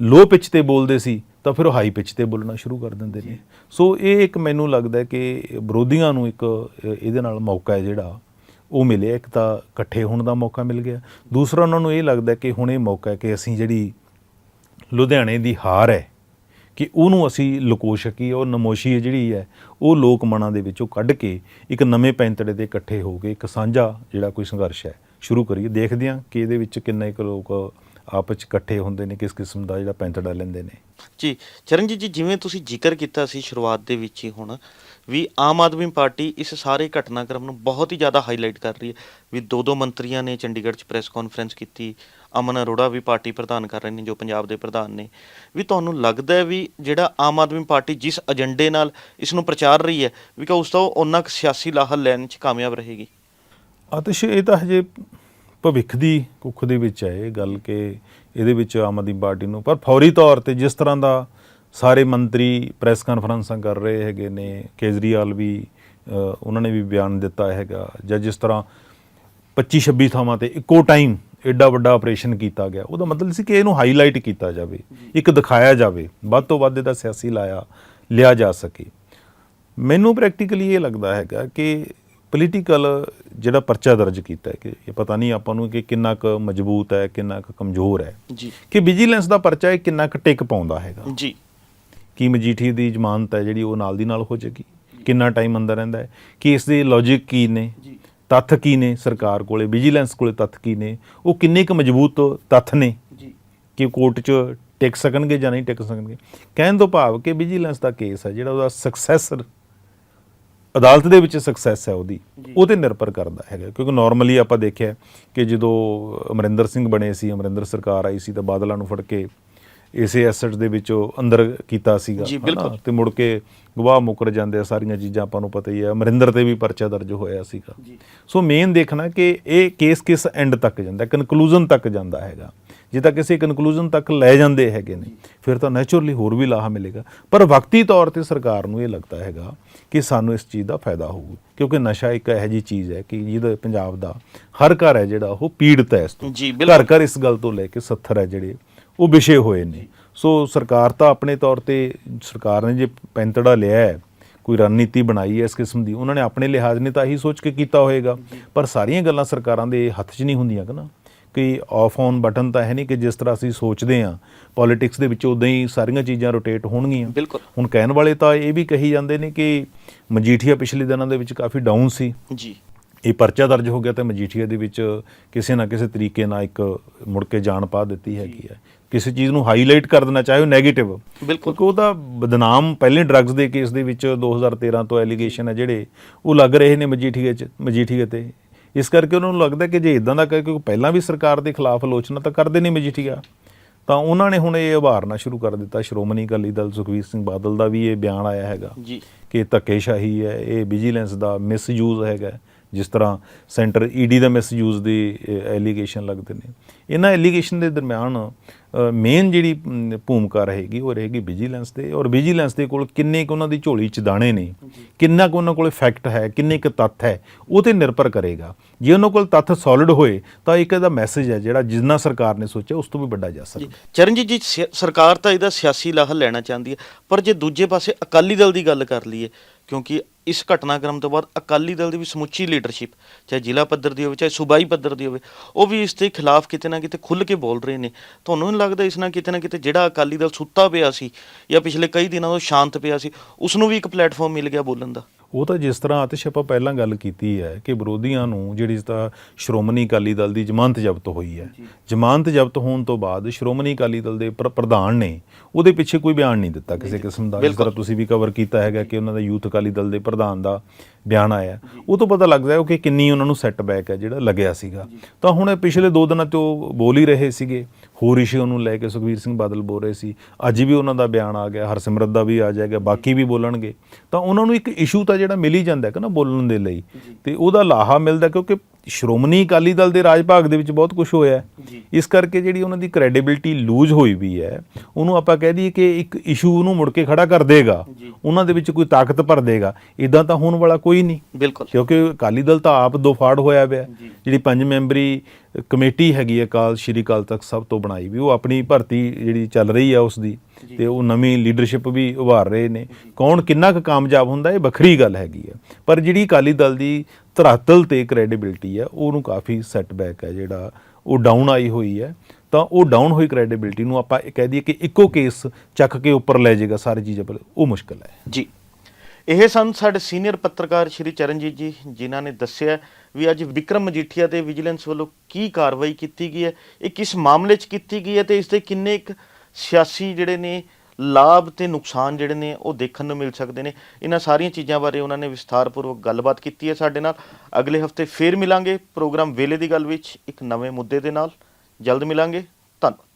ਲੋ ਪਿਚ ਤੇ ਬੋਲਦੇ ਸੀ ਤਾਂ ਫਿਰ ਉਹ ਹਾਈ ਪਿਚ ਤੇ ਬੋਲਣਾ ਸ਼ੁਰੂ ਕਰ ਦਿੰਦੇ ਨੇ। ਸੋ ਇਹ ਇੱਕ ਮੈਨੂੰ ਲੱਗਦਾ ਕਿ ਵਿਰੋਧੀਆਂ ਨੂੰ ਇੱਕ ਇਹਦੇ ਨਾਲ ਮੌਕਾ ਹੈ ਜਿਹੜਾ, ਉਹ ਮਿਲਿਆ। ਇੱਕ ਤਾਂ ਇਕੱਠੇ ਹੋਣ ਦਾ ਮੌਕਾ ਮਿਲ ਗਿਆ। ਦੂਸਰਾ ਉਹਨਾਂ ਨੂੰ ਇਹ ਲੱਗਦਾ ਕਿ ਹੁਣ ਇਹ ਮੌਕਾ ਹੈ ਕਿ ਅਸੀਂ ਜਿਹੜੀ ਲੁਧਿਆਣੇ ਦੀ ਹਾਰ ਹੈ, ਕਿ ਉਹਨੂੰ ਅਸੀਂ ਲੁਕੋ ਸਕੀਏ ਉਹ ਨਮੋਸ਼ੀ ਜਿਹੜੀ ਹੈ, ਉਹ ਲੋਕ ਮਨਾਂ ਦੇ ਵਿੱਚੋਂ ਕੱਢ ਕੇ ਇੱਕ ਨਵੇਂ ਪੈਂਤੜੇ ਦੇ ਇਕੱਠੇ ਹੋ ਕੇ ਇੱਕ ਸਾਂਝਾ ਜਿਹੜਾ ਕੋਈ ਸੰਘਰਸ਼ ਹੈ, ਸ਼ੁਰੂ ਕਰੀਏ। ਦੇਖਦੇ ਹਾਂ ਕਿ ਇਹਦੇ ਵਿੱਚ ਕਿੰਨੇ ਕੁ ਲੋਕ ਆਪਸ ਚ ਇਕੱਠੇ ਹੁੰਦੇ ਨੇ ਕਿਸ ਕਿਸਮ ਦਾ ਜਿਹੜਾ ਪੈਂਤੜਾ ਲੈਂਦੇ ਨੇ। ਜੀ ਚਰਨਜੀਤ ਜੀ ਜਿਵੇਂ ਤੁਸੀਂ ਜ਼ਿਕਰ ਕੀਤਾ ਸੀ ਸ਼ੁਰੂਆਤ ਦੇ ਵਿੱਚ ਹੀ ਹੁਣ ਵੀ ਆਮ ਆਦਮੀ ਪਾਰਟੀ ਇਸ ਸਾਰੇ ਘਟਨਾਕ੍ਰਮ ਨੂੰ ਬਹੁਤ ਹੀ ਜ਼ਿਆਦਾ ਹਾਈਲਾਈਟ ਕਰ ਰਹੀ ਹੈ। ਵੀ ਦੋ ਦੋ ਮੰਤਰੀਆਂ ਨੇ ਚੰਡੀਗੜ੍ਹ 'ਚ ਪ੍ਰੈਸ ਕਾਨਫਰੰਸ ਕੀਤੀ ਅਮਨ ਅਰੋੜਾ ਵੀ ਪਾਰਟੀ ਪ੍ਰਧਾਨ ਕਰ ਰਹੇ ਨੇ ਜੋ ਪੰਜਾਬ ਦੇ ਪ੍ਰਧਾਨ ਨੇ। ਵੀ ਤੁਹਾਨੂੰ ਲੱਗਦਾ ਹੈ ਵੀ ਜਿਹੜਾ ਆਮ ਆਦਮੀ ਪਾਰਟੀ ਜਿਸ ਏਜੰਡੇ ਨਾਲ ਇਸ ਨੂੰ ਪ੍ਰਚਾਰ ਰਹੀ ਹੈ ਵੀ ਕਿ ਉਸ ਤੋਂ ਉਹਨਾਂ ਕੁ ਸਿਆਸੀ ਲਾਹਲ ਲੈਣ 'ਚ ਕਾਮਯਾਬ ਰਹੇਗੀ? ਆਤਿਸ਼ ਇਹ ਤਾਂ ਹਜੇ ਭਵਿੱਖ ਦੀ ਕੁੱਖ ਦੇ ਵਿੱਚ ਹੈ ਇਹ ਗੱਲ ਕਿ ਇਹਦੇ ਵਿੱਚ ਆਮ ਆਦਮੀ ਪਾਰਟੀ ਨੂੰ, ਪਰ ਫੌਰੀ ਤੌਰ ਤੇ ਜਿਸ ਤਰ੍ਹਾਂ ਦਾ ਸਾਰੇ ਮੰਤਰੀ ਪ੍ਰੈਸ ਕਾਨਫਰੰਸਾਂ ਕਰ ਰਹੇ ਹੈਗੇ ਨੇ, ਕੇਜਰੀਵਾਲ ਵੀ ਉਹਨਾਂ ਨੇ ਵੀ ਬਿਆਨ ਦਿੱਤਾ ਹੈਗਾ, ਜਾਂ ਜਿਸ ਤਰ੍ਹਾਂ 25 26 ਥਾਵਾਂ ਤੇ ਇੱਕੋ ਟਾਈਮ ਐਡਾ ਵੱਡਾ ਆਪਰੇਸ਼ਨ ਕੀਤਾ ਗਿਆ, ਉਹਦਾ ਮਤਲਬ ਸੀ ਕਿ ਇਹਨੂੰ ਹਾਈਲਾਈਟ ਕੀਤਾ ਜਾਵੇ, ਇੱਕ ਦਿਖਾਇਆ ਜਾਵੇ, ਵੱਧ ਤੋਂ ਵੱਧ ਇਹਦਾ ਸਿਆਸੀ ਲਾਇਆ, ਲਿਆ ਜਾ ਸਕੇ। ਮੈਨੂੰ ਪ੍ਰੈਕਟੀਕਲੀ ਇਹ ਲੱਗਦਾ ਹੈਗਾ ਕਿ ਪੋਲੀਟੀਕਲ ਜਿਹੜਾ ਪਰਚਾ ਦਰਜ ਕੀਤਾ ਹੈ ਕਿ ਇਹ ਪਤਾ ਨਹੀਂ ਆਪਾਂ ਨੂੰ ਕਿ ਕਿੰਨਾ ਕੁ ਮਜ਼ਬੂਤ ਹੈ ਕਿੰਨਾ ਕੁ ਕਮਜ਼ੋਰ ਹੈ। ਜੀ। ਕਿ ਵਿਜੀਲੈਂਸ ਦਾ ਪਰਚਾ ਇਹ ਕਿੰਨਾ ਕੁ ਟਿਕ ਪਾਉਂਦਾ ਹੈਗਾ। ਜੀ। ਕੀ ਮਜੀਠੀ ਦੀ ਜ਼ਮਾਨਤ ਹੈ ਜਿਹੜੀ ਉਹ ਨਾਲ ਦੀ ਨਾਲ ਹੋ ਜਾਏਗੀ? ਕਿੰਨਾ ਟਾਈਮ ਅੰਦਰ ਰਹਿੰਦਾ ਹੈ? ਕਿ ਇਸ ਦੇ ਲੌਜੀਕ ਕੀ ਨੇ? ਜੀ। ਤੱਥ ਕੀ ਨੇ ਸਰਕਾਰ ਕੋਲੇ? ਵਿਜੀਲੈਂਸ ਕੋਲੇ ਤੱਥ ਕੀ ਨੇ? ਉਹ ਕਿੰਨੇ ਕੁ ਮਜ਼ਬੂਤ ਤੱਥ ਨੇ? ਜੀ। ਕਿ ਕੋਰਟ 'ਚ ਟਿਕ ਸਕਣਗੇ ਜਾਂ ਨਹੀਂ ਟਿਕ ਸਕਣਗੇ? ਕਹਿਣ ਤੋਂ ਭਾਵ ਕਿ ਵਿਜੀਲੈਂਸ ਦਾ ਕੇਸ ਹੈ ਜਿਹੜਾ ਉਹਦਾ ਸਕਸੈਸਰ ਅਦਾਲਤ ਦੇ ਵਿੱਚ ਸਕਸੈਸ ਹੈ ਉਹਦੀ। ਉਹ ਤੇ ਨਿਰਭਰ ਕਰਦਾ ਹੈਗਾ ਕਿਉਂਕਿ ਨਾਰਮਲੀ ਆਪਾਂ ਦੇਖਿਆ ਕਿ ਜਦੋਂ ਅਮਰਿੰਦਰ ਸਿੰਘ ਬਣੇ ਸੀ ਅਮਰਿੰਦਰ ਸਰਕਾਰ ਆਈ ਸੀ ਤਾਂ ਬਾਦਲਾਂ ਨੂੰ ਫੜ ਕੇ ਇਸੇ ਐਸੈਟ ਦੇ ਵਿੱਚੋਂ ਅੰਦਰ ਕੀਤਾ ਸੀਗਾ। ਤੇ ਮੁੜ ਕੇ ਗਵਾਹ ਮੁੱਕਰ ਜਾਂਦੇ ਆ ਸਾਰੀਆਂ ਚੀਜ਼ਾਂ ਆਪਾਂ ਨੂੰ ਪਤਾ ਹੀ ਹੈ ਅਮਰਿੰਦਰ ਤੇ ਵੀ ਪਰਚਾ ਦਰਜ ਹੋਇਆ ਸੀਗਾ ਸੋ ਮੇਨ ਦੇਖਣਾ ਕਿ ਇਹ ਕੇਸ ਕਿਸ ਐਂਡ ਤੱਕ ਜਾਂਦਾ ਕਨਕਲੂਜਨ ਤੱਕ ਜਾਂਦਾ ਹੈਗਾ ਜੇ ਤਾਂ ਕਿਸੇ ਕਨਕਲੂਜਨ ਤੱਕ ਲੈ ਜਾਂਦੇ ਹੈਗੇ ਨੇ ਫਿਰ ਤਾਂ ਨੇਚਰਲੀ ਹੋਰ ਵੀ ਲਾਹਾ ਮਿਲੇਗਾ। ਪਰ ਵਕਤੀ ਤੌਰ ਤੇ ਸਰਕਾਰ ਨੂੰ ਇਹ ਲੱਗਦਾ ਹੈਗਾ ਕਿ ਸਾਨੂੰ ਇਸ ਚੀਜ਼ ਦਾ ਫਾਇਦਾ ਹੋਊ ਕਿਉਂਕਿ ਨਸ਼ਾ ਇੱਕ ਇਹੋ ਜੀ ਚੀਜ਼ ਹੈ ਕਿ ਜਿਹਦਾ ਪੰਜਾਬ ਦਾ ਹਰ ਘਰ ਹੈ ਜਿਹੜਾ ਉਹ ਪੀੜਤ ਹੈ ਇਸ ਤੋਂ। ਘਰ ਘਰ ਇਸ ਗੱਲ ਤੋਂ ਲੈ ਕੇ 70 ਹੈ ਜਿਹੜੇ ਉਹ ਵਿਸ਼ੇ ਹੋਏ ਨੇ। ਸੋ ਸਰਕਾਰ ਤਾਂ ਆਪਣੇ ਤੌਰ ਤੇ ਸਰਕਾਰ ਨੇ ਜੇ ਪੈਂਤੜਾ ਲਿਆ ਹੈ ਕੋਈ ਰਣਨੀਤੀ ਬਣਾਈ ਹੈ ਇਸ ਕਿਸਮ ਦੀ ਉਹਨਾਂ ਨੇ ਆਪਣੇ ਲਿਹਾਜ਼ ਨੇ ਤਾਂ ਇਹੀ ਸੋਚ ਕੇ ਕੀਤਾ ਹੋਏਗਾ। ਪਰ ਸਾਰੀਆਂ ਗੱਲਾਂ ਸਰਕਾਰਾਂ ਦੇ ਹੱਥ 'ਚ ਨਹੀਂ ਹੁੰਦੀਆਂ ਕਿ ਨਾ। ਕਿ ਆਫ ਔਨ ਬਟਨ ਤਾਂ ਹੈ ਨਹੀਂ ਕਿ ਜਿਸ ਤਰ੍ਹਾਂ ਅਸੀਂ ਸੋਚਦੇ ਹਾਂ ਪੋਲਿਟਿਕਸ ਦੇ ਵਿੱਚ ਉਦਾਂ ਹੀ ਸਾਰੀਆਂ ਚੀਜ਼ਾਂ ਰੋਟੇਟ ਹੋਣਗੀਆਂ। ਬਿਲਕੁਲ। ਹੁਣ ਕਹਿਣ ਵਾਲੇ ਤਾਂ ਇਹ ਵੀ ਕਹੀ ਜਾਂਦੇ ਨੇ ਕਿ ਮਜੀਠੀਆ ਪਿਛਲੇ ਦਿਨਾਂ ਦੇ ਵਿੱਚ ਕਾਫੀ ਡਾਊਨ ਸੀ। ਜੀ। ਇਹ ਪਰਚਾ ਦਰਜ ਹੋ ਗਿਆ ਤੇ ਮਜੀਠੀਆ ਦੇ ਵਿੱਚ ਕਿਸੇ ਨਾ ਕਿਸੇ ਤਰੀਕੇ ਨਾਲ ਇੱਕ ਮੁੜ ਕੇ ਜਾਣ ਪਾ ਦਿੱਤੀ ਹੈਗੀ ਹੈ। ਕਿਸੇ ਚੀਜ਼ ਨੂੰ ਹਾਈਲਾਈਟ ਕਰ ਦੇਣਾ ਚਾਹੇ ਉਹ 네ਗੇਟਿਵ ਕਿਉਂਕਿ ਉਹਦਾ ਬਦਨਾਮ ਪਹਿਲੇ ਡਰੱਗਸ ਦੇ ਕੇਸ ਦੇ ਵਿੱਚ 2013 ਤੋਂ ਐਲੀਗੇਸ਼ਨ ਹੈ ਜਿਹੜੇ ਉਹ ਲੱਗ ਰਹੇ ਨੇ ਮਜੀਠੀਆ 'ਚ ਮਜੀਠੀਆ ਤੇ। ਇਸ ਕਰਕੇ ਉਹਨਾਂ ਨੂੰ ਲੱਗਦਾ ਕਿ ਜੇ ਇਦਾਂ ਦਾ ਕਿਉਂਕਿ ਪਹਿਲਾਂ ਵੀ ਸਰਕਾਰ ਦੇ ਖਿਲਾਫ ਆਲੋਚਨਾ ਤਾਂ ਕਰਦੇ ਨਹੀਂ ਮਜੀਠੀਆ ਤਾਂ ਉਹਨਾਂ ਨੇ ਹੁਣ ਇਹ ਉਭਾਰਨਾ ਸ਼ੁਰੂ ਕਰ ਦਿੱਤਾ। ਸ਼੍ਰੋਮਣੀ ਅਕਾਲੀ ਦਲ ਸੁਖਵੀਰ ਸਿੰਘ ਬਾਦਲ ਦਾ ਵੀ ਇਹ ਬਿਆਨ ਆਇਆ ਹੈਗਾ ਜੀ। ਕਿ ਧੱਕੇਸ਼ਾਹੀ ਹੈ ਇਹ ਵਿਜੀਲੈਂਸ ਦਾ ਮਿਸਯੂਜ਼ ਹੈਗਾ। ਜਿਸ ਤਰ੍ਹਾਂ ਸੈਂਟਰ ਈਡੀ ਦਾ ਮਿਸਯੂਜ਼ ਦੀ ਐਲੀਗੇਸ਼ਨ ਲੱਗਦੇ ਨੇ। ਇਹਨਾਂ ਐਲੀਗੇਸ਼ਨ ਦੇ ਦਰਮਿਆਨ ਮੇਨ ਜਿਹੜੀ ਭੂਮਿਕਾ ਰਹੇਗੀ, ਉਹ ਰਹੇਗੀ ਵਿਜੀਲੈਂਸ ਦੇ ਔਰ ਵਿਜੀਲੈਂਸ ਦੇ ਕੋਲ ਕਿੰਨੇ ਕੁ ਉਹਨਾਂ ਦੀ ਝੋਲੀ 'ਚ ਦਾਣੇ ਨੇ, ਕਿੰਨਾ ਕੁ ਉਹਨਾਂ ਕੋਲ ਫੈਕਟ ਹੈ, ਕਿੰਨੇ ਕੁ ਤੱਥ ਹੈ, ਉਹ ਤੇ ਨਿਰਭਰ ਕਰੇਗਾ। ਜੇ ਉਹਨਾਂ ਕੋਲ ਤੱਥ ਸੋਲਿਡ ਹੋਏ, ਤਾਂ ਇੱਕ ਇਹਦਾ ਮੈਸੇਜ ਹੈ ਜਿਹੜਾ ਜਿੰਨਾ ਸਰਕਾਰ ਨੇ ਸੋਚਿਆ, ਉਸ ਤੋਂ ਵੀ ਵੱਡਾ ਜਾ ਸਕਦਾ। ਚਰਨਜੀਤ ਜੀ ਸਿ- ਸਰਕਾਰ ਤਾਂ ਇਹਦਾ ਸਿਆਸੀ ਲਾਹਾ ਲੈਣਾ ਚਾਹੁੰਦੀ ਹੈ, ਪਰ ਜੇ ਦੂਜੇ ਪਾਸੇ ਅਕਾਲੀ ਦਲ ਦੀ ਗੱਲ ਕਰ ਲਈਏ, ਕਿਉਂਕਿ ਇਸ ਘਟਨਾਕ੍ਰਮ ਤੋਂ ਬਾਅਦ ਅਕਾਲੀ ਦਲ ਦੀ ਵੀ ਸਮੁੱਚੀ ਲੀਡਰਸ਼ਿਪ ਚਾਹੇ ਜ਼ਿਲ੍ਹਾ ਪੱਧਰ ਦੀ ਹੋਵੇ, ਚਾਹੇ ਸੂਬਾਈ ਪੱਧਰ ਦੀ ਹੋਵੇ, ਉਹ ਵੀ ਇਸ ਦੇ ਖਿਲਾਫ ਕਿਤੇ ਨਾ ਕਿਤੇ ਖੁੱਲ੍ਹ ਕੇ ਬੋਲ ਰਹੇ ਨੇ। ਤੁਹਾਨੂੰ ਨਹੀਂ ਲੱਗਦਾ ਇਸ ਨਾਲ ਕਿਤੇ ਨਾ ਕਿਤੇ ਜਿਹੜਾ ਅਕਾਲੀ ਦਲ ਸੁੱਤਾ ਪਿਆ ਸੀ ਜਾਂ ਪਿਛਲੇ ਕਈ ਦਿਨਾਂ ਤੋਂ ਸ਼ਾਂਤ ਪਿਆ ਸੀ ਉਸ ਨੂੰ ਵੀ ਇੱਕ ਪਲੇਟਫਾਰਮ ਮਿਲ ਗਿਆ ਬੋਲਣ ਦਾ? ਉਹ ਤਾਂ ਜਿਸ ਤਰ੍ਹਾਂ ਆਤਿਸ਼ ਆਪਾਂ ਪਹਿਲਾਂ ਗੱਲ ਕੀਤੀ ਹੈ ਕਿ ਵਿਰੋਧੀਆਂ ਨੂੰ ਜਿਹੜੀ ਤਾਂ ਸ਼੍ਰੋਮਣੀ ਅਕਾਲੀ ਦਲ ਦੀ ਜ਼ਮਾਨਤ ਜ਼ਬਤ ਹੋਈ ਹੈ। ਜ਼ਮਾਨਤ ਜ਼ਬਤ ਹੋਣ ਤੋਂ ਬਾਅਦ ਸ਼੍ਰੋਮਣੀ ਅਕਾਲੀ ਦਲ ਦੇ ਪ੍ਰ- ਪ੍ਰਧਾਨ ਨੇ ਉਹਦੇ ਪਿੱਛੇ ਕੋਈ ਬਿਆਨ ਨਹੀਂ ਦਿੱਤਾ ਕਿਸੇ ਕਿਸਮ ਦਾ। ਜਿਸ। ਤਰ੍ਹਾਂ ਤੁਸੀਂ ਵੀ ਕਵਰ ਕੀਤਾ ਹੈਗਾ ਕਿ ਉਹਨਾਂ ਦਾ ਯੂਥ ਅਕਾਲੀ ਦਲ ਦੇ ਪ੍ਰਧਾਨ ਦਾ ਬਿਆਨ ਆਇਆ। ਉਹ ਤੋਂ ਪਤਾ ਲੱਗਦਾ ਹੈ ਕਿ ਕਿੰਨੀ ਉਹਨਾਂ ਨੂੰ ਸੈੱਟਬੈਕ ਹੈ ਜਿਹੜਾ ਲੱਗਿਆ ਸੀਗਾ। ਤਾਂ ਹੁਣ ਪਿਛਲੇ 2 ਦਿਨਾਂ ਤੋਂ ਬੋਲ ਹੀ ਰਹੇ ਸੀਗੇ। ਹੋਰ ਇਸ਼ੂ ਨੂੰ ਲੈ ਕੇ ਸੁਖਵੀਰ ਸਿੰਘ ਬਾਦਲ ਬੋਲ ਰਹੇ ਸੀ। ਅੱਜ ਵੀ ਉਹਨਾਂ ਦਾ ਬਿਆਨ ਆ ਗਿਆ ਹਰਸਿਮਰਤ ਦਾ ਵੀ ਆ ਜਾਏਗਾ ਬਾਕੀ ਵੀ ਬੋਲਣਗੇ। ਤਾਂ ਉਹਨਾਂ ਨੂੰ ਇੱਕ ਇਸ਼ੂ ਤਾਂ ਜਿਹੜਾ ਮਿਲ ਹੀ ਜਾਂਦਾ ਹੈ ਕਿ ਨਾ ਬੋਲਣ ਦੇ ਲਈ। ਤੇ ਉਹਦਾ ਲਾਹਾ ਮਿਲਦਾ ਕਿਉਂਕਿ ਸ਼੍ਰੋਮਣੀ ਅਕਾਲੀ ਦਲ ਦੇ ਰਾਜ ਭਾਗ ਦੇ ਵਿੱਚ ਬਹੁਤ ਕੁਝ ਹੋਇਆ। ਇਸ ਕਰਕੇ ਜਿਹੜੀ ਉਹਨਾਂ ਦੀ ਕ੍ਰੈਡੀਬਿਲਟੀ ਲੂਜ਼ ਹੋਈ ਵੀ ਹੈ ਉਹਨੂੰ ਆਪਾਂ ਕਹਿ ਦਈਏ ਕਿ ਇੱਕ ਇਸ਼ੂ ਨੂੰ ਮੁੜ ਕੇ ਖੜਾ ਕਰ ਦੇਗਾ। ਉਹਨਾਂ ਦੇ ਵਿੱਚ ਕੋਈ ਤਾਕਤ ਭਰ ਦੇਗਾ। ਇਦਾਂ ਤਾਂ ਹੋਣ ਵਾਲਾ ਕੋਈ ਨਹੀਂ। ਬਿਲਕੁਲ। ਕਿਉਂਕਿ ਅਕਾਲੀ ਦਲ ਤਾਂ ਆਪ ਦੋ ਫਾੜ ਹੋਇਆ ਪਿਆ। ਜਿਹੜੀ ਪੰਜ ਮੈਂਬਰੀ ਕਮੇਟੀ ਹੈਗੀ ਹੈ ਅਕਾਲ ਸ਼੍ਰੀ ਅਕਾਲ ਤਖਤ ਸਭ ਤੋਂ ਬਣਾਈ ਵੀ ਉਹ ਆਪਣੀ ਭਰਤੀ ਜਿਹੜੀ ਚੱਲ ਰਹੀ ਹੈ ਉਸ ਦੀ। ਤੇ ਉਹ ਨਵੀਂ ਲੀਡਰਸ਼ਿਪ ਵੀ ਉਭਾਰ ਰਹੇ ਨੇ। ਕੌਣ ਕਿੰਨਾ ਕੁ ਕਾਮਯਾਬ ਹੁੰਦਾ ਇਹ ਵੱਖਰੀ ਗੱਲ ਹੈਗੀ ਹੈ ਪਰ ਜਿਹੜੀ ਅਕਾਲੀ ਦਲ ਦੀ ਧਰਾਤਲ ਤੇ ਕ੍ਰੈਡੀਬਿਲਟੀ ਹੈ ਉਹਨੂੰ ਕਾਫੀ ਸੈਟਬੈਕ ਹੈ ਜਿਹੜਾ ਉਹ ਡਾਊਨ ਆਈ ਹੋਈ ਹੈ ਤਾਂ ਉਹ ਡਾਊਨ ਹੋਈ ਕ੍ਰੈਡੀਬਿਲਟੀ ਨੂੰ ਆਪਾਂ ਇਹ ਕਹਿ ਦਈਏ ਕਿ ਇੱਕੋ ਕੇਸ ਚੱਕ ਕੇ ਉੱਪਰ ਲੈ ਜਾਏਗਾ ਸਾਰੀ ਚੀਜ਼ਾਂ ਪਰ ਉਹ ਮੁਸ਼ਕਲ ਹੈ। ਜੀ। ਇਹ ਸਨ ਸਾਡੇ ਸੀਨੀਅਰ ਪੱਤਰਕਾਰ ਸ਼੍ਰੀ ਚਰਨਜੀਤ ਜੀ, ਜਿਨ੍ਹਾਂ ਨੇ ਦੱਸਿਆ ਵੀ ਅੱਜ ਵਿਕਰਮ ਮਜੀਠੀਆ ਤੇ ਵਿਜੀਲੈਂਸ ਵੱਲੋਂ ਕੀ ਕਾਰਵਾਈ ਕੀਤੀ ਗਈ ਹੈ, ਇਹ ਕਿਸ ਮਾਮਲੇ 'ਚ ਕੀਤੀ ਗਈ ਹੈ ਤੇ ਇਸ ਦੇ ਕਿੰਨੇ ਇੱਕ ਸਿਆਸੀ ਜਿਹੜੇ ਨੇ ਲਾਭ ਤੇ ਨੁਕਸਾਨ ਜਿਹੜੇ ਨੇ ਉਹ ਦੇਖਣ ਨੂੰ ਮਿਲ ਸਕਦੇ ਨੇ। ਇਹਨਾਂ ਸਾਰੀਆਂ ਚੀਜ਼ਾਂ ਬਾਰੇ ਉਹਨਾਂ ਨੇ ਵਿਸਥਾਰਪੂਰਵਕ ਗੱਲਬਾਤ ਕੀਤੀ ਹੈ ਸਾਡੇ ਨਾਲ। ਅਗਲੇ ਹਫ਼ਤੇ ਫੇਰ ਮਿਲਾਂਗੇ ਪ੍ਰੋਗਰਾਮ ਵੇਲੇ ਦੀ ਗੱਲ ਵਿੱਚ ਇੱਕ ਨਵੇਂ ਮੁੱਦੇ ਦੇ ਨਾਲ। ਜਲਦ ਮਿਲਾਂਗੇ। ਧੰਨਵਾਦ।